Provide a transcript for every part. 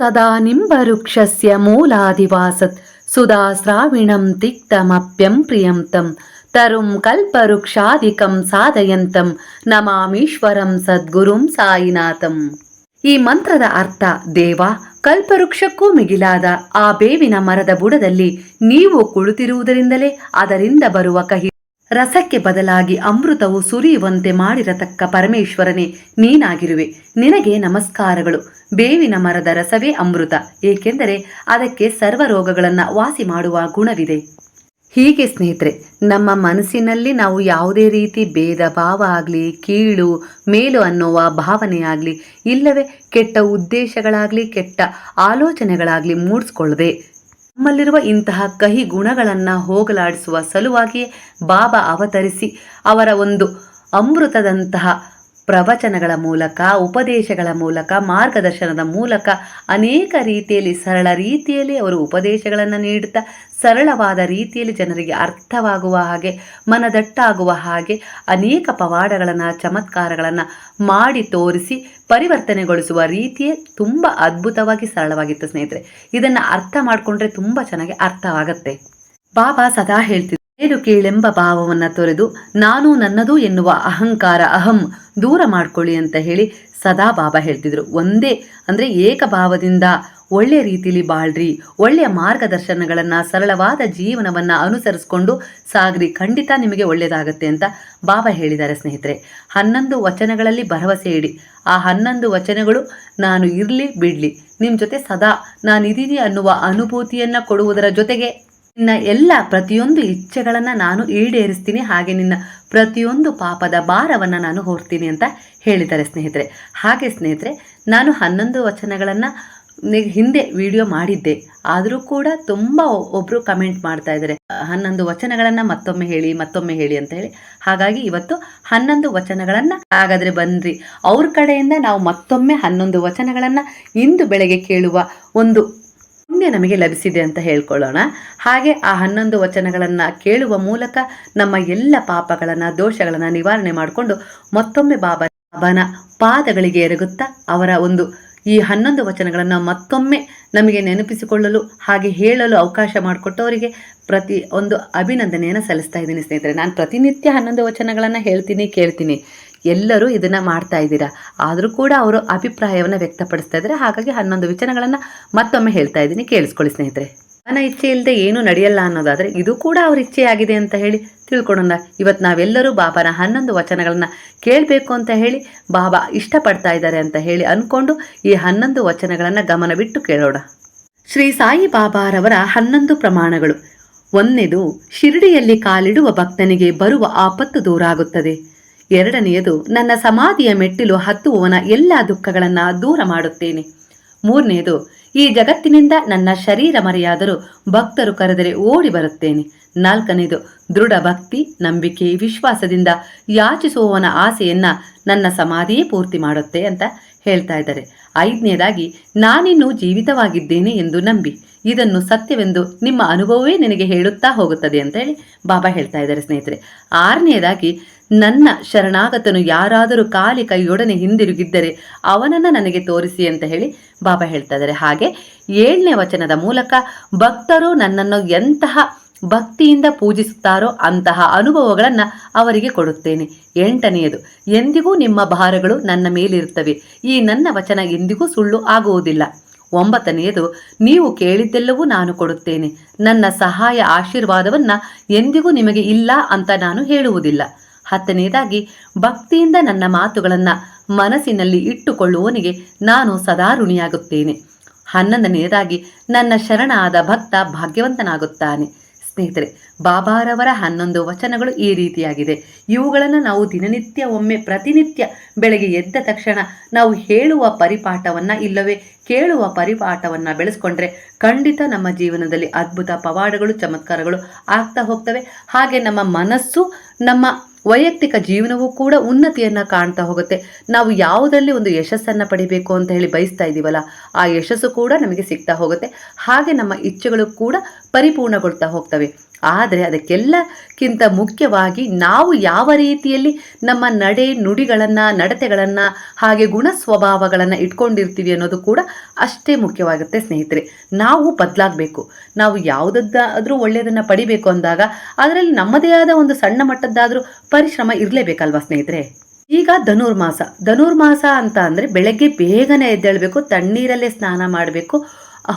ಸದಾ ನಿಂಬವೃಕ್ಷಸ್ಯ ಮೂಲಾದಿವಾಸತ್ ಸುಧಾ ಸ್ರಾವಿಣಂ ತಿಕ್ತಮಪ್ಯಂ ಪ್ರಿಯಂ ತಂ ತರುಂ ಕಲ್ಪವೃಕ್ಷಾದಿಕಂ ಸಾಧಯಂತಂ ನಮಾಮೀಶ್ವರಂ ಸದ್ಗುರುಂ ಸಾಯಿನಾಥಂ ಈ ಮಂತ್ರದ ಅರ್ಥ ದೇವ ಕಲ್ಪವೃಕ್ಷಕ್ಕೂ ಮಿಗಿಲಾದ ಆ ಬೇವಿನ ಮರದ ಬುಡದಲ್ಲಿ ನೀವು ಕುಳಿತಿರುವುದರಿಂದಲೇ ಅದರಿಂದ ಬರುವ ಕಹಿ ರಸಕ್ಕೆ ಬದಲಾಗಿ ಅಮೃತವು ಸುರಿಯುವಂತೆ ಮಾಡಿರತಕ್ಕ ಪರಮೇಶ್ವರನೇ, ನೀನಾಗಿರುವೆ. ನಿನಗೆ ನಮಸ್ಕಾರಗಳು. ಬೇವಿನ ಮರದ ರಸವೇ ಅಮೃತ. ಏಕೆಂದರೆ ಅದಕ್ಕೆ ಸರ್ವ ರೋಗಗಳನ್ನು ವಾಸಿ ಮಾಡುವ ಗುಣವಿದೆ. ಹೀಗೆ ಸ್ನೇಹಿತರೆ, ನಮ್ಮ ಮನಸ್ಸಿನಲ್ಲಿ ನಾವು ಯಾವುದೇ ರೀತಿ ಭೇದ ಭಾವ ಆಗಲಿ, ಕೀಳು, ಮೇಲು ಅನ್ನುವ ಭಾವನೆ ಆಗಲಿ, ಇಲ್ಲವೇ ಕೆಟ್ಟ ಉದ್ದೇಶಗಳಾಗಲಿ, ಕೆಟ್ಟ ಆಲೋಚನೆಗಳಾಗಲಿ ಮೂಡಿಸ್ಕೊಳ್ಳದೆ ನಮ್ಮಲ್ಲಿರುವ ಇಂತಹ ಕಹಿ ಗುಣಗಳನ್ನು ಹೋಗಲಾಡಿಸುವ ಸಲುವಾಗಿಯೇ ಬಾಬಾ ಅವತರಿಸಿ ಅವರ ಒಂದು ಅಮೃತದಂತಹ ಪ್ರವಚನಗಳ ಮೂಲಕ, ಉಪದೇಶಗಳ ಮೂಲಕ, ಮಾರ್ಗದರ್ಶನದ ಮೂಲಕ ಅನೇಕ ರೀತಿಯಲ್ಲಿ ಸರಳ ರೀತಿಯಲ್ಲಿ ಅವರು ಉಪದೇಶಗಳನ್ನು ನೀಡುತ್ತಾ, ಸರಳವಾದ ರೀತಿಯಲ್ಲಿ ಜನರಿಗೆ ಅರ್ಥವಾಗುವ ಹಾಗೆ, ಮನದಟ್ಟಾಗುವ ಹಾಗೆ ಅನೇಕ ಪವಾಡಗಳನ್ನು, ಚಮತ್ಕಾರಗಳನ್ನು ಮಾಡಿ ತೋರಿಸಿ, ಪರಿವರ್ತನೆಗೊಳಿಸುವ ರೀತಿಯೇ ತುಂಬ ಅದ್ಭುತವಾಗಿ ಸರಳವಾಗಿತ್ತು ಸ್ನೇಹಿತರೆ. ಇದನ್ನು ಅರ್ಥ ಮಾಡಿಕೊಂಡ್ರೆ ತುಂಬ ಚೆನ್ನಾಗಿ ಅರ್ಥವಾಗತ್ತೆ. ಬಾಬಾ ಸದಾ ಹೇಳ್ತಿದ್ರು ಮೇಲು ಕೀಳೆಂಬ ಭಾವವನ್ನು ತೊರೆದು ನಾನು ನನ್ನದು ಎನ್ನುವ ಅಹಂಕಾರ, ಅಹಂ ದೂರ ಮಾಡ್ಕೊಳ್ಳಿ ಅಂತ ಹೇಳಿ ಸದಾ ಬಾಬಾ ಹೇಳ್ತಿದ್ರು. ಒಂದೇ ಅಂದರೆ ಏಕಭಾವದಿಂದ ಒಳ್ಳೆಯ ರೀತಿಲಿ ಬಾಳ್ರಿ ಒಳ್ಳೆಯ ಮಾರ್ಗದರ್ಶನಗಳನ್ನು, ಸರಳವಾದ ಜೀವನವನ್ನು ಅನುಸರಿಸ್ಕೊಂಡು ಸಾಗ್ರಿ. ಖಂಡಿತ ನಿಮಗೆ ಒಳ್ಳೆಯದಾಗತ್ತೆ ಅಂತ ಬಾಬಾ ಹೇಳಿದ್ದಾರೆ ಸ್ನೇಹಿತರೆ. ಹನ್ನೊಂದು ವಚನಗಳಲ್ಲಿ ಭರವಸೆ ಇಡಿ. ಆ ಹನ್ನೊಂದು ವಚನಗಳು ನಾನು ಇರಲಿ, ಬಿಡಲಿ. ನಿಮ್ಮ ಜೊತೆ ಸದಾ ನಾನಿದ್ದೀನಿ ಅನ್ನುವ ಅನುಭೂತಿಯನ್ನು ಕೊಡುವುದರ ಜೊತೆಗೆ ನಿನ್ನ ಎಲ್ಲ ಪ್ರತಿಯೊಂದು ಇಚ್ಛೆಗಳನ್ನು ನಾನು ಈಡೇರಿಸ್ತೀನಿ, ಹಾಗೆ ನಿನ್ನ ಪ್ರತಿಯೊಂದು ಪಾಪದ ಭಾರವನ್ನು ನಾನು ಹೊರ್ತೀನಿ ಅಂತ ಹೇಳಿದ್ದಾರೆ ಸ್ನೇಹಿತರೆ. ಹಾಗೆ ಸ್ನೇಹಿತರೆ, ನಾನು ಹನ್ನೊಂದು ವಚನಗಳನ್ನು ಹಿಂದೆ ವಿಡಿಯೋ ಮಾಡಿದ್ದೆ. ಆದರೂ ಕೂಡ ತುಂಬ ಒಬ್ಬರು ಕಮೆಂಟ್ ಮಾಡ್ತಾ ಇದ್ದಾರೆ. ಹನ್ನೊಂದು ವಚನಗಳನ್ನು ಮತ್ತೊಮ್ಮೆ ಹೇಳಿ ಮತ್ತೊಮ್ಮೆ ಹೇಳಿ ಅಂತ ಹೇಳಿ. ಹಾಗಾಗಿ ಇವತ್ತು ಹನ್ನೊಂದು ವಚನಗಳನ್ನು ಹಾಗಾದರೆ ಬನ್ನಿರಿ ಅವ್ರ ಕಡೆಯಿಂದ ನಾವು ಮತ್ತೊಮ್ಮೆ ಹನ್ನೊಂದು ವಚನಗಳನ್ನು ಇಂದು ಬೆಳಗ್ಗೆ ಕೇಳುವ ಒಂದು ಪುಣ್ಯ ನಮಗೆ ಲಭಿಸಿದೆ ಅಂತ ಹೇಳ್ಕೊಳ್ಳೋಣ. ಹಾಗೆ ಆ ಹನ್ನೊಂದು ವಚನಗಳನ್ನು ಕೇಳುವ ಮೂಲಕ ನಮ್ಮ ಎಲ್ಲ ಪಾಪಗಳನ್ನು, ದೋಷಗಳನ್ನು ನಿವಾರಣೆ ಮಾಡಿಕೊಂಡು ಮತ್ತೊಮ್ಮೆ ಬಾಬಾ ಬಾಬಾನ ಪಾದಗಳಿಗೆ ಎರಗುತ್ತಾ ಅವರ ಒಂದು ಈ ಹನ್ನೊಂದು ವಚನಗಳನ್ನು ಮತ್ತೊಮ್ಮೆ ನಮಗೆ ನೆನಪಿಸಿಕೊಳ್ಳಲು ಹಾಗೆ ಹೇಳಲು ಅವಕಾಶ ಮಾಡಿಕೊಟ್ಟವರಿಗೆ ಪ್ರತಿ ಒಂದು ಅಭಿನಂದನೆಯನ್ನು ಸಲ್ಲಿಸ್ತಾ ಇದ್ದೀನಿ ಸ್ನೇಹಿತರೆ. ನಾನು ಪ್ರತಿನಿತ್ಯ ಹನ್ನೊಂದು ವಚನಗಳನ್ನು ಹೇಳ್ತೀನಿ, ಕೇಳ್ತೀನಿ. ಎಲ್ಲರೂ ಇದನ್ನ ಮಾಡ್ತಾ ಇದ್ದೀರಾ? ಆದರೂ ಕೂಡ ಅವರು ಅಭಿಪ್ರಾಯವನ್ನು ವ್ಯಕ್ತಪಡಿಸ್ತಾ ಇದ್ದಾರೆ. ಹಾಗಾಗಿ ಹನ್ನೊಂದು ವಿಚಾರಗಳನ್ನು ಮತ್ತೊಮ್ಮೆ ಹೇಳ್ತಾ ಇದ್ದೀನಿ. ಕೇಳಿಸ್ಕೊಳ್ಳಿ ಸ್ನೇಹಿತರೆ. ನನ್ನ ಇಚ್ಛೆ ಇಲ್ಲದೆ ಏನೂ ನಡೆಯಲ್ಲ ಅನ್ನೋದಾದರೆ ಇದು ಕೂಡ ಅವ್ರ ಇಚ್ಛೆಯಾಗಿದೆ ಅಂತ ಹೇಳಿ ತಿಳ್ಕೊಳ್ಳೋಣ. ಇವತ್ತು ನಾವೆಲ್ಲರೂ ಬಾಬಾನ ಹನ್ನೊಂದು ವಚನಗಳನ್ನು ಕೇಳಬೇಕು ಅಂತ ಹೇಳಿ ಬಾಬಾ ಇಷ್ಟಪಡ್ತಾ ಇದ್ದಾರೆ ಅಂತ ಹೇಳಿ ಅಂದ್ಕೊಂಡು ಈ ಹನ್ನೊಂದು ವಚನಗಳನ್ನು ಗಮನವಿಟ್ಟು ಕೇಳೋಣ. ಶ್ರೀ ಸಾಯಿ ಬಾಬಾರವರ ಹನ್ನೊಂದು ಪ್ರಮಾಣಗಳು. ಒಂದನೇದು, ಶಿರಡಿಯಲ್ಲಿ ಕಾಲಿಡುವ ಭಕ್ತನಿಗೆ ಬರುವ ಆಪತ್ತು ದೂರಾಗುತ್ತದೆ. ಎರಡನೆಯದು, ನನ್ನ ಸಮಾಧಿಯ ಮೆಟ್ಟಿಲು ಹತ್ತುವವನ ಎಲ್ಲ ದುಃಖಗಳನ್ನು ದೂರ ಮಾಡುತ್ತೇನೆ. ಮೂರನೆಯದು, ಈ ಜಗತ್ತಿನಿಂದ ನನ್ನ ಶರೀರ ಮರೆಯಾದರೂ ಭಕ್ತರು ಕರೆದರೆ ಓಡಿ ಬರುತ್ತೇನೆ. ನಾಲ್ಕನೇದು ದೃಢ ಭಕ್ತಿ, ನಂಬಿಕೆ, ವಿಶ್ವಾಸದಿಂದ ಯಾಚಿಸುವವನ ಆಸೆಯನ್ನ ನನ್ನ ಸಮಾಧಿಯೇ ಪೂರ್ತಿ ಮಾಡುತ್ತೆ ಅಂತ ಹೇಳ್ತಾ ಇದ್ದಾರೆ. ಐದನೇದಾಗಿ ನಾನಿನ್ನೂ ಜೀವಿತವಾಗಿದ್ದೇನೆ ಎಂದು ನಂಬಿ. ಇದನ್ನು ಸತ್ಯವೆಂದು ನಿಮ್ಮ ಅನುಭವವೇ ನಿನಗೆ ಹೇಳುತ್ತಾ ಹೋಗುತ್ತದೆ ಅಂತ ಹೇಳಿ ಬಾಬಾ ಹೇಳ್ತಾ ಇದ್ದಾರೆ ಸ್ನೇಹಿತರೆ. ಆರನೆಯದಾಗಿ ನನ್ನ ಶರಣಾಗತನು ಯಾರಾದರೂ ಕಾಲಿ ಕೈಯೊಡನೆ ಹಿಂದಿರುಗಿದ್ದರೆ ಅವನನ್ನು ನನಗೆ ತೋರಿಸಿ ಅಂತ ಹೇಳಿ ಬಾಬಾ ಹೇಳ್ತಾ ಇದ್ದಾರೆ. ಹಾಗೆ ಏಳನೇ ವಚನದ ಮೂಲಕ ಭಕ್ತರು ನನ್ನನ್ನು ಎಂತಹ ಭಕ್ತಿಯಿಂದ ಪೂಜಿಸುತ್ತಾರೋ ಅಂತಹ ಅನುಭವಗಳನ್ನು ಅವರಿಗೆ ಕೊಡುತ್ತೇನೆ. ಎಂಟನೆಯದು, ಎಂದಿಗೂ ನಿಮ್ಮ ಭಾರಗಳು ನನ್ನ ಮೇಲಿರುತ್ತವೆ. ಈ ನನ್ನ ವಚನ ಎಂದಿಗೂ ಸುಳ್ಳು ಆಗುವುದಿಲ್ಲ. ಒಂಬತ್ತನೆಯದು, ನೀವು ಕೇಳಿದ್ದೆಲ್ಲವೂ ನಾನು ಕೊಡುತ್ತೇನೆ. ನನ್ನ ಸಹಾಯ ಆಶೀರ್ವಾದವನ್ನ ಎಂದಿಗೂ ನಿಮಗೆ ಇಲ್ಲ ಅಂತ ನಾನು ಹೇಳುವುದಿಲ್ಲ. ಹತ್ತನೆಯದಾಗಿ ಭಕ್ತಿಯಿಂದ ನನ್ನ ಮಾತುಗಳನ್ನು ಮನಸ್ಸಿನಲ್ಲಿ ಇಟ್ಟುಕೊಳ್ಳುವವನಿಗೆ ನಾನು ಸದಾ ಋಣಿಯಾಗುತ್ತೇನೆ. ಹನ್ನೊಂದನೆಯದಾಗಿ ನನ್ನ ಶರಣಾದ ಭಕ್ತ ಭಾಗ್ಯವಂತನಾಗುತ್ತಾನೆ. ಸ್ನೇಹಿತರೆ, ಬಾಬಾರವರ ಹನ್ನೊಂದು ವಚನಗಳು ಈ ರೀತಿಯಾಗಿದೆ. ಇವುಗಳನ್ನು ನಾವು ದಿನನಿತ್ಯ ಒಮ್ಮೆ ಪ್ರತಿನಿತ್ಯ ಬೆಳಗ್ಗೆ ಎದ್ದ ತಕ್ಷಣ ನಾವು ಹೇಳುವ ಪರಿಪಾಠವನ್ನು ಇಲ್ಲವೇ ಕೇಳುವ ಪರಿಪಾಠವನ್ನು ಬೆಳೆಸ್ಕೊಂಡ್ರೆ ಖಂಡಿತ ನಮ್ಮ ಜೀವನದಲ್ಲಿ ಅದ್ಭುತ ಪವಾಡಗಳು, ಚಮತ್ಕಾರಗಳು ಆಗ್ತಾ ಹೋಗ್ತವೆ. ಹಾಗೆ ನಮ್ಮ ಮನಸ್ಸು ನಮ್ಮ ವೈಯಕ್ತಿಕ ಜೀವನವೂ ಕೂಡ ಉನ್ನತಿಯನ್ನು ಕಾಣ್ತಾ ಹೋಗುತ್ತೆ. ನಾವು ಯಾವುದರಲ್ಲಿ ಒಂದು ಯಶಸ್ಸನ್ನು ಪಡಿಬೇಕು ಅಂತ ಹೇಳಿ ಬಯಸ್ತಾ ಇದ್ದೀವಲ್ಲ ಆ ಯಶಸ್ಸು ಕೂಡ ನಮಗೆ ಸಿಗ್ತಾ ಹೋಗುತ್ತೆ. ಹಾಗೆ ನಮ್ಮ ಇಚ್ಛೆಗಳು ಕೂಡ ಪರಿಪೂರ್ಣಗೊಳ್ತಾ ಹೋಗ್ತವೆ. ಆದರೆ ಅದಕ್ಕೆಲ್ಲಕ್ಕಿಂತ ಮುಖ್ಯವಾಗಿ ನಾವು ಯಾವ ರೀತಿಯಲ್ಲಿ ನಮ್ಮ ನಡೆ ನುಡಿಗಳನ್ನು, ನಡತೆಗಳನ್ನು, ಹಾಗೆ ಗುಣ ಸ್ವಭಾವಗಳನ್ನು ಇಟ್ಕೊಂಡಿರ್ತೀವಿ ಅನ್ನೋದು ಕೂಡ ಅಷ್ಟೇ ಮುಖ್ಯವಾಗುತ್ತೆ ಸ್ನೇಹಿತರೆ. ನಾವು ಬದಲಾಗಬೇಕು. ನಾವು ಯಾವುದಾದ್ರೂ ಒಳ್ಳೆಯದನ್ನು ಪಡಿಬೇಕು ಅಂದಾಗ ಅದರಲ್ಲಿ ನಮ್ಮದೇ ಆದ ಒಂದು ಸಣ್ಣ ಮಟ್ಟದ್ದಾದರೂ ಪರಿಶ್ರಮ ಇರಲೇಬೇಕಲ್ವಾ ಸ್ನೇಹಿತರೆ? ಈಗ ಧನುರ್ಮಾಸ. ಧನುರ್ಮಾಸ ಅಂತ ಅಂದರೆ ಬೆಳಗ್ಗೆ ಬೇಗನೆ ಎದ್ದೇಳಬೇಕು, ತಣ್ಣೀರಲ್ಲೇ ಸ್ನಾನ ಮಾಡಬೇಕು,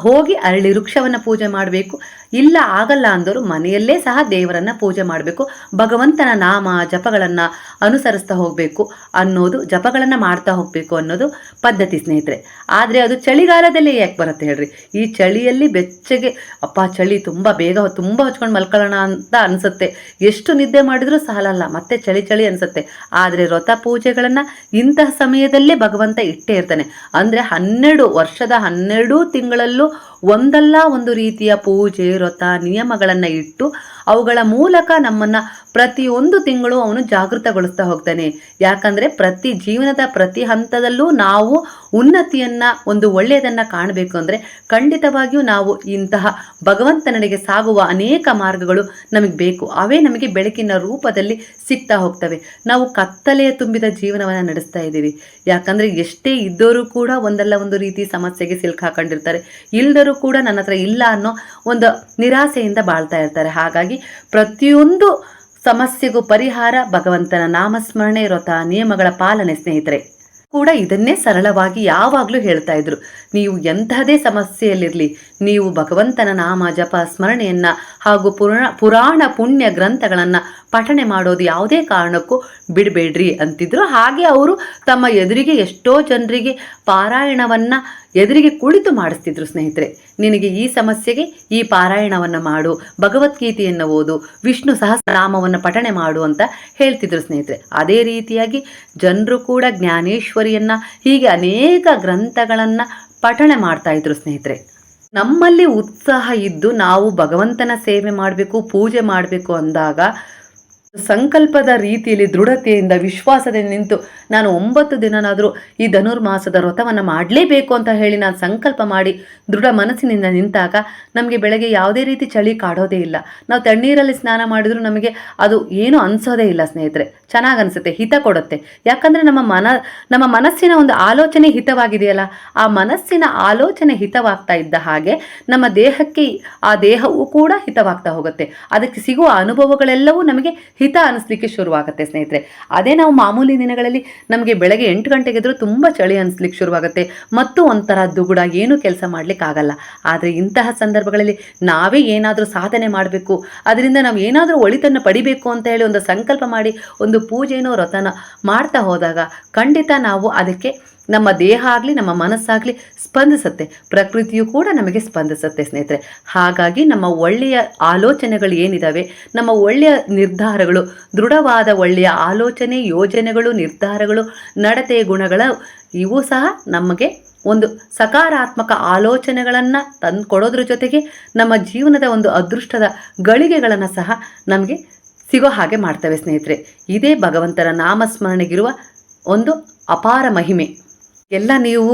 ಹೋಗಿ ಅರಳಿ ವೃಕ್ಷವನ್ನು ಪೂಜೆ ಮಾಡಬೇಕು ಇಲ್ಲ, ಆಗಲ್ಲ ಅಂದರು ಮನೆಯಲ್ಲೇ ಸಹ ದೇವರನ್ನ ಪೂಜೆ ಮಾಡಬೇಕು. ಭಗವಂತನ ನಾಮ, ಜಪಗಳನ್ನು ಅನುಸರಿಸ್ತಾ ಹೋಗಬೇಕು ಅನ್ನೋದು, ಜಪಗಳನ್ನು ಮಾಡ್ತಾ ಹೋಗಬೇಕು ಅನ್ನೋದು ಪದ್ಧತಿ ಸ್ನೇಹಿತರೆ. ಆದರೆ ಅದು ಚಳಿಗಾಲದಲ್ಲಿ ಯಾಕೆ ಬರುತ್ತೆ ಹೇಳ್ರಿ? ಈ ಚಳಿಯಲ್ಲಿ ಬೆಚ್ಚಗೆ, ಅಪ್ಪ ಚಳಿ ತುಂಬ ಬೇಗ ತುಂಬ ಹಚ್ಕೊಂಡು ಮಲ್ಕೊಳ್ಳೋಣ ಅಂತ ಅನ್ಸುತ್ತೆ. ಎಷ್ಟು ನಿದ್ದೆ ಮಾಡಿದರೂ ಸಾಲಲ್ಲ, ಮತ್ತೆ ಚಳಿ ಚಳಿ ಅನಿಸುತ್ತೆ. ಆದರೆ ವ್ರತ ಪೂಜೆಗಳನ್ನು ಇಂತಹ ಸಮಯದಲ್ಲೇ ಭಗವಂತ ಇಟ್ಟೇ ಇರ್ತಾನೆ. ಅಂದರೆ ಹನ್ನೆರಡು, ವರ್ಷದ ಹನ್ನೆರಡು ತಿಂಗಳಲ್ಲೂ ಒಂದಲ್ಲ ಒಂದು ರೀತಿಯ ಪೂಜೆ ವ್ರತ ನಿಯಮಗಳನ್ನು ಇಟ್ಟು ಅವುಗಳ ಮೂಲಕ ನಮ್ಮನ್ನು ಪ್ರತಿಯೊಂದು ತಿಂಗಳು ಅವನು ಜಾಗೃತಗೊಳಿಸ್ತಾ ಹೋಗ್ತಾನೆ. ಯಾಕಂದರೆ ಪ್ರತಿ ಜೀವನದ ಪ್ರತಿ ಹಂತದಲ್ಲೂ ನಾವು ಉನ್ನತಿಯನ್ನು, ಒಂದು ಒಳ್ಳೆಯದನ್ನು ಕಾಣಬೇಕು ಅಂದರೆ ಖಂಡಿತವಾಗಿಯೂ ನಾವು ಇಂತಹ ಭಗವಂತನಡೆಗೆ ಸಾಗುವ ಅನೇಕ ಮಾರ್ಗಗಳು ನಮಗೆ ಬೇಕು. ಅವೇ ನಮಗೆ ಬೆಳಕಿನ ರೂಪದಲ್ಲಿ ಸಿಗ್ತಾ ಹೋಗ್ತವೆ. ನಾವು ಕತ್ತಲೆಯ ತುಂಬಿದ ಜೀವನವನ್ನು ನಡೆಸ್ತಾ ಇದ್ದೀವಿ. ಯಾಕಂದರೆ ಎಷ್ಟೇ ಇದ್ದವರು ಕೂಡ ಒಂದಲ್ಲ ಒಂದು ರೀತಿ ಸಮಸ್ಯೆಗೆ ಸಿಲ್ಕಾಕೊಂಡಿರ್ತಾರೆ ಇಲ್ದರೂ ಕೂಡ ನನ್ನ ಹತ್ರ ಇಲ್ಲ ಅನ್ನೋ ಒಂದು ನಿರಾಸೆಯಿಂದ ಬಾಳ್ತಾ ಇರ್ತಾರೆ. ಹಾಗಾಗಿ ಪ್ರತಿಯೊಂದು ಸಮಸ್ಯೆಗೂ ಪರಿಹಾರ, ಭಗವಂತನ ನಾಮಸ್ಮರಣೆ ವ್ರತ ನಿಯಮಗಳ ಪಾಲನೆ ಸ್ನೇಹಿತರೆ. ಕೂಡ ಇದನ್ನೇ ಸರಳವಾಗಿ ಯಾವಾಗಲೂ ಹೇಳ್ತಾ ಇದ್ರು. ನೀವು ಎಂತಹದೇ ಸಮಸ್ಯೆಯಲ್ಲಿರಲಿ, ನೀವು ಭಗವಂತನ ನಾಮ ಜಪ ಸ್ಮರಣೆಯನ್ನ ಹಾಗೂ ಪುರಾಣ ಪುರಾಣ ಪುಣ್ಯ ಗ್ರಂಥಗಳನ್ನ ಪಠಣೆ ಮಾಡೋದು ಯಾವುದೇ ಕಾರಣಕ್ಕೂ ಬಿಡಬೇಡ್ರಿ ಅಂತಿದ್ರು. ಹಾಗೆ ಅವರು ತಮ್ಮ ಎದುರಿಗೆ ಎಷ್ಟೋ ಜನರಿಗೆ ಪಾರಾಯಣವನ್ನು ಎದುರಿಗೆ ಕುಳಿತು ಮಾಡಿಸ್ತಿದ್ರು ಸ್ನೇಹಿತರೆ. ನಿನಗೆ ಈ ಸಮಸ್ಯೆಗೆ ಈ ಪಾರಾಯಣವನ್ನು ಮಾಡು, ಭಗವದ್ಗೀತೆಯನ್ನು ಓದು, ವಿಷ್ಣು ಸಹಸ್ರನಾಮವನ್ನು ಪಠಣೆ ಮಾಡು ಅಂತ ಹೇಳ್ತಿದ್ರು ಸ್ನೇಹಿತರೆ. ಅದೇ ರೀತಿಯಾಗಿ ಜನರು ಕೂಡ ಜ್ಞಾನೇಶ್ವರಿಯನ್ನು, ಹೀಗೆ ಅನೇಕ ಗ್ರಂಥಗಳನ್ನು ಪಠಣೆ ಮಾಡ್ತಾ ಇದ್ರು ಸ್ನೇಹಿತರೆ. ನಮ್ಮಲ್ಲಿ ಉತ್ಸಾಹ ಇದ್ದು ನಾವು ಭಗವಂತನ ಸೇವೆ ಮಾಡಬೇಕು, ಪೂಜೆ ಮಾಡಬೇಕು ಅಂದಾಗ ಸಂಕಲ್ಪದ ರೀತಿಯಲ್ಲಿ ದೃಢತೆಯಿಂದ ವಿಶ್ವಾಸದಿಂದ ನಿಂತು ನಾನು ಒಂಬತ್ತು ದಿನನಾದರೂ ಈ ಧನುರ್ಮಾಸದ ವ್ರತವನ್ನು ಮಾಡಲೇಬೇಕು ಅಂತ ಹೇಳಿ ನಾನು ಸಂಕಲ್ಪ ಮಾಡಿ ದೃಢ ಮನಸ್ಸಿನಿಂದ ನಿಂತಾಗ ನಮಗೆ ಬೆಳಗ್ಗೆ ಯಾವುದೇ ರೀತಿ ಚಳಿ ಕಾಡೋದೇ ಇಲ್ಲ. ನಾವು ತಣ್ಣೀರಲ್ಲಿ ಸ್ನಾನ ಮಾಡಿದರೂ ನಮಗೆ ಅದು ಏನು ಅನಿಸೋದೇ ಇಲ್ಲ ಸ್ನೇಹಿತರೆ. ಚೆನ್ನಾಗಿ ಅನಿಸುತ್ತೆ, ಹಿತ ಕೊಡುತ್ತೆ. ಯಾಕಂದರೆ ನಮ್ಮ ಮನ, ನಮ್ಮ ಮನಸ್ಸಿನ ಒಂದು ಆಲೋಚನೆ ಹಿತವಾಗಿದೆಯಲ್ಲ, ಆ ಮನಸ್ಸಿನ ಆಲೋಚನೆ ಹಿತವಾಗ್ತಾ ಇದ್ದ ಹಾಗೆ ನಮ್ಮ ದೇಹಕ್ಕೆ ಆ ದೇಹವೂ ಕೂಡ ಹಿತವಾಗ್ತಾ ಹೋಗುತ್ತೆ. ಅದಕ್ಕೆ ಸಿಗುವ ಅನುಭವಗಳೆಲ್ಲವೂ ನಮಗೆ ಅನಿಸ್ಲಿಕ್ಕೆ ಶುರುವಾಗುತ್ತೆ, ಸ್ನೇಹಿತರೆ. ಅದೇ ನಾವು ಮಾಮೂಲಿ ದಿನಗಳಲ್ಲಿ ನಮಗೆ ಬೆಳಗ್ಗೆ ಎಂಟು ಗಂಟೆಗೆ ಎದ್ರು ತುಂಬ ಚಳಿ ಅನಿಸ್ಲಿಕ್ಕೆ ಶುರುವಾಗುತ್ತೆ. ಮತ್ತು ಒಂಥರ ದುಗುಡ, ಏನು ಕೆಲಸ ಮಾಡ್ಲಿಕ್ಕೆ ಆಗಲ್ಲ ಆದರೆ ಇಂತಹ ಸಂದರ್ಭಗಳಲ್ಲಿ ನಾವೇ ಏನಾದರೂ ಸಾಧನೆ ಮಾಡಬೇಕು, ಅದರಿಂದ ನಾವು ಏನಾದರೂ ಒಳಿತನ್ನು ಪಡಿಬೇಕು ಅಂತ ಹೇಳಿ ಒಂದು ಸಂಕಲ್ಪ ಮಾಡಿ, ಒಂದು ಪೂಜೆನೋ ವ್ರತನ ಮಾಡ್ತಾ ಹೋದಾಗ ಖಂಡಿತ ನಾವು ಅದಕ್ಕೆ ನಮ್ಮ ದೇಹ ಆಗಲಿ, ನಮ್ಮ ಮನಸ್ಸಾಗಲಿ ಸ್ಪಂದಿಸುತ್ತೆ. ಪ್ರಕೃತಿಯು ಕೂಡ ನಮಗೆ ಸ್ಪಂದಿಸುತ್ತೆ ಸ್ನೇಹಿತರೆ. ಹಾಗಾಗಿ ನಮ್ಮ ಒಳ್ಳೆಯ ಆಲೋಚನೆಗಳು ಏನಿದಾವೆ? ನಮ್ಮ ಒಳ್ಳೆಯ ನಿರ್ಧಾರಗಳು, ದೃಢವಾದ ಒಳ್ಳೆಯ ಆಲೋಚನೆ, ಯೋಜನೆಗಳು, ನಿರ್ಧಾರಗಳು, ನಡತೆ, ಗುಣಗಳ, ಇವು ಸಹ ನಮಗೆ ಒಂದು ಸಕಾರಾತ್ಮಕ ಆಲೋಚನೆಗಳನ್ನು ತಂದು ಕೊಡೋದ್ರ ಜೊತೆಗೆ ನಮ್ಮ ಜೀವನದ ಒಂದು ಅದೃಷ್ಟದ ಗಳಿಗೆಗಳನ್ನು ಸಹ ನಮಗೆ ಸಿಗೋ ಹಾಗೆ ಮಾಡ್ತವೆ ಸ್ನೇಹಿತರೆ. ಇದೇ ಭಗವಂತನ ನಾಮಸ್ಮರಣೆಗಿರುವ ಒಂದು ಅಪಾರ ಮಹಿಮೆ. ಎಲ್ಲ ನೀವು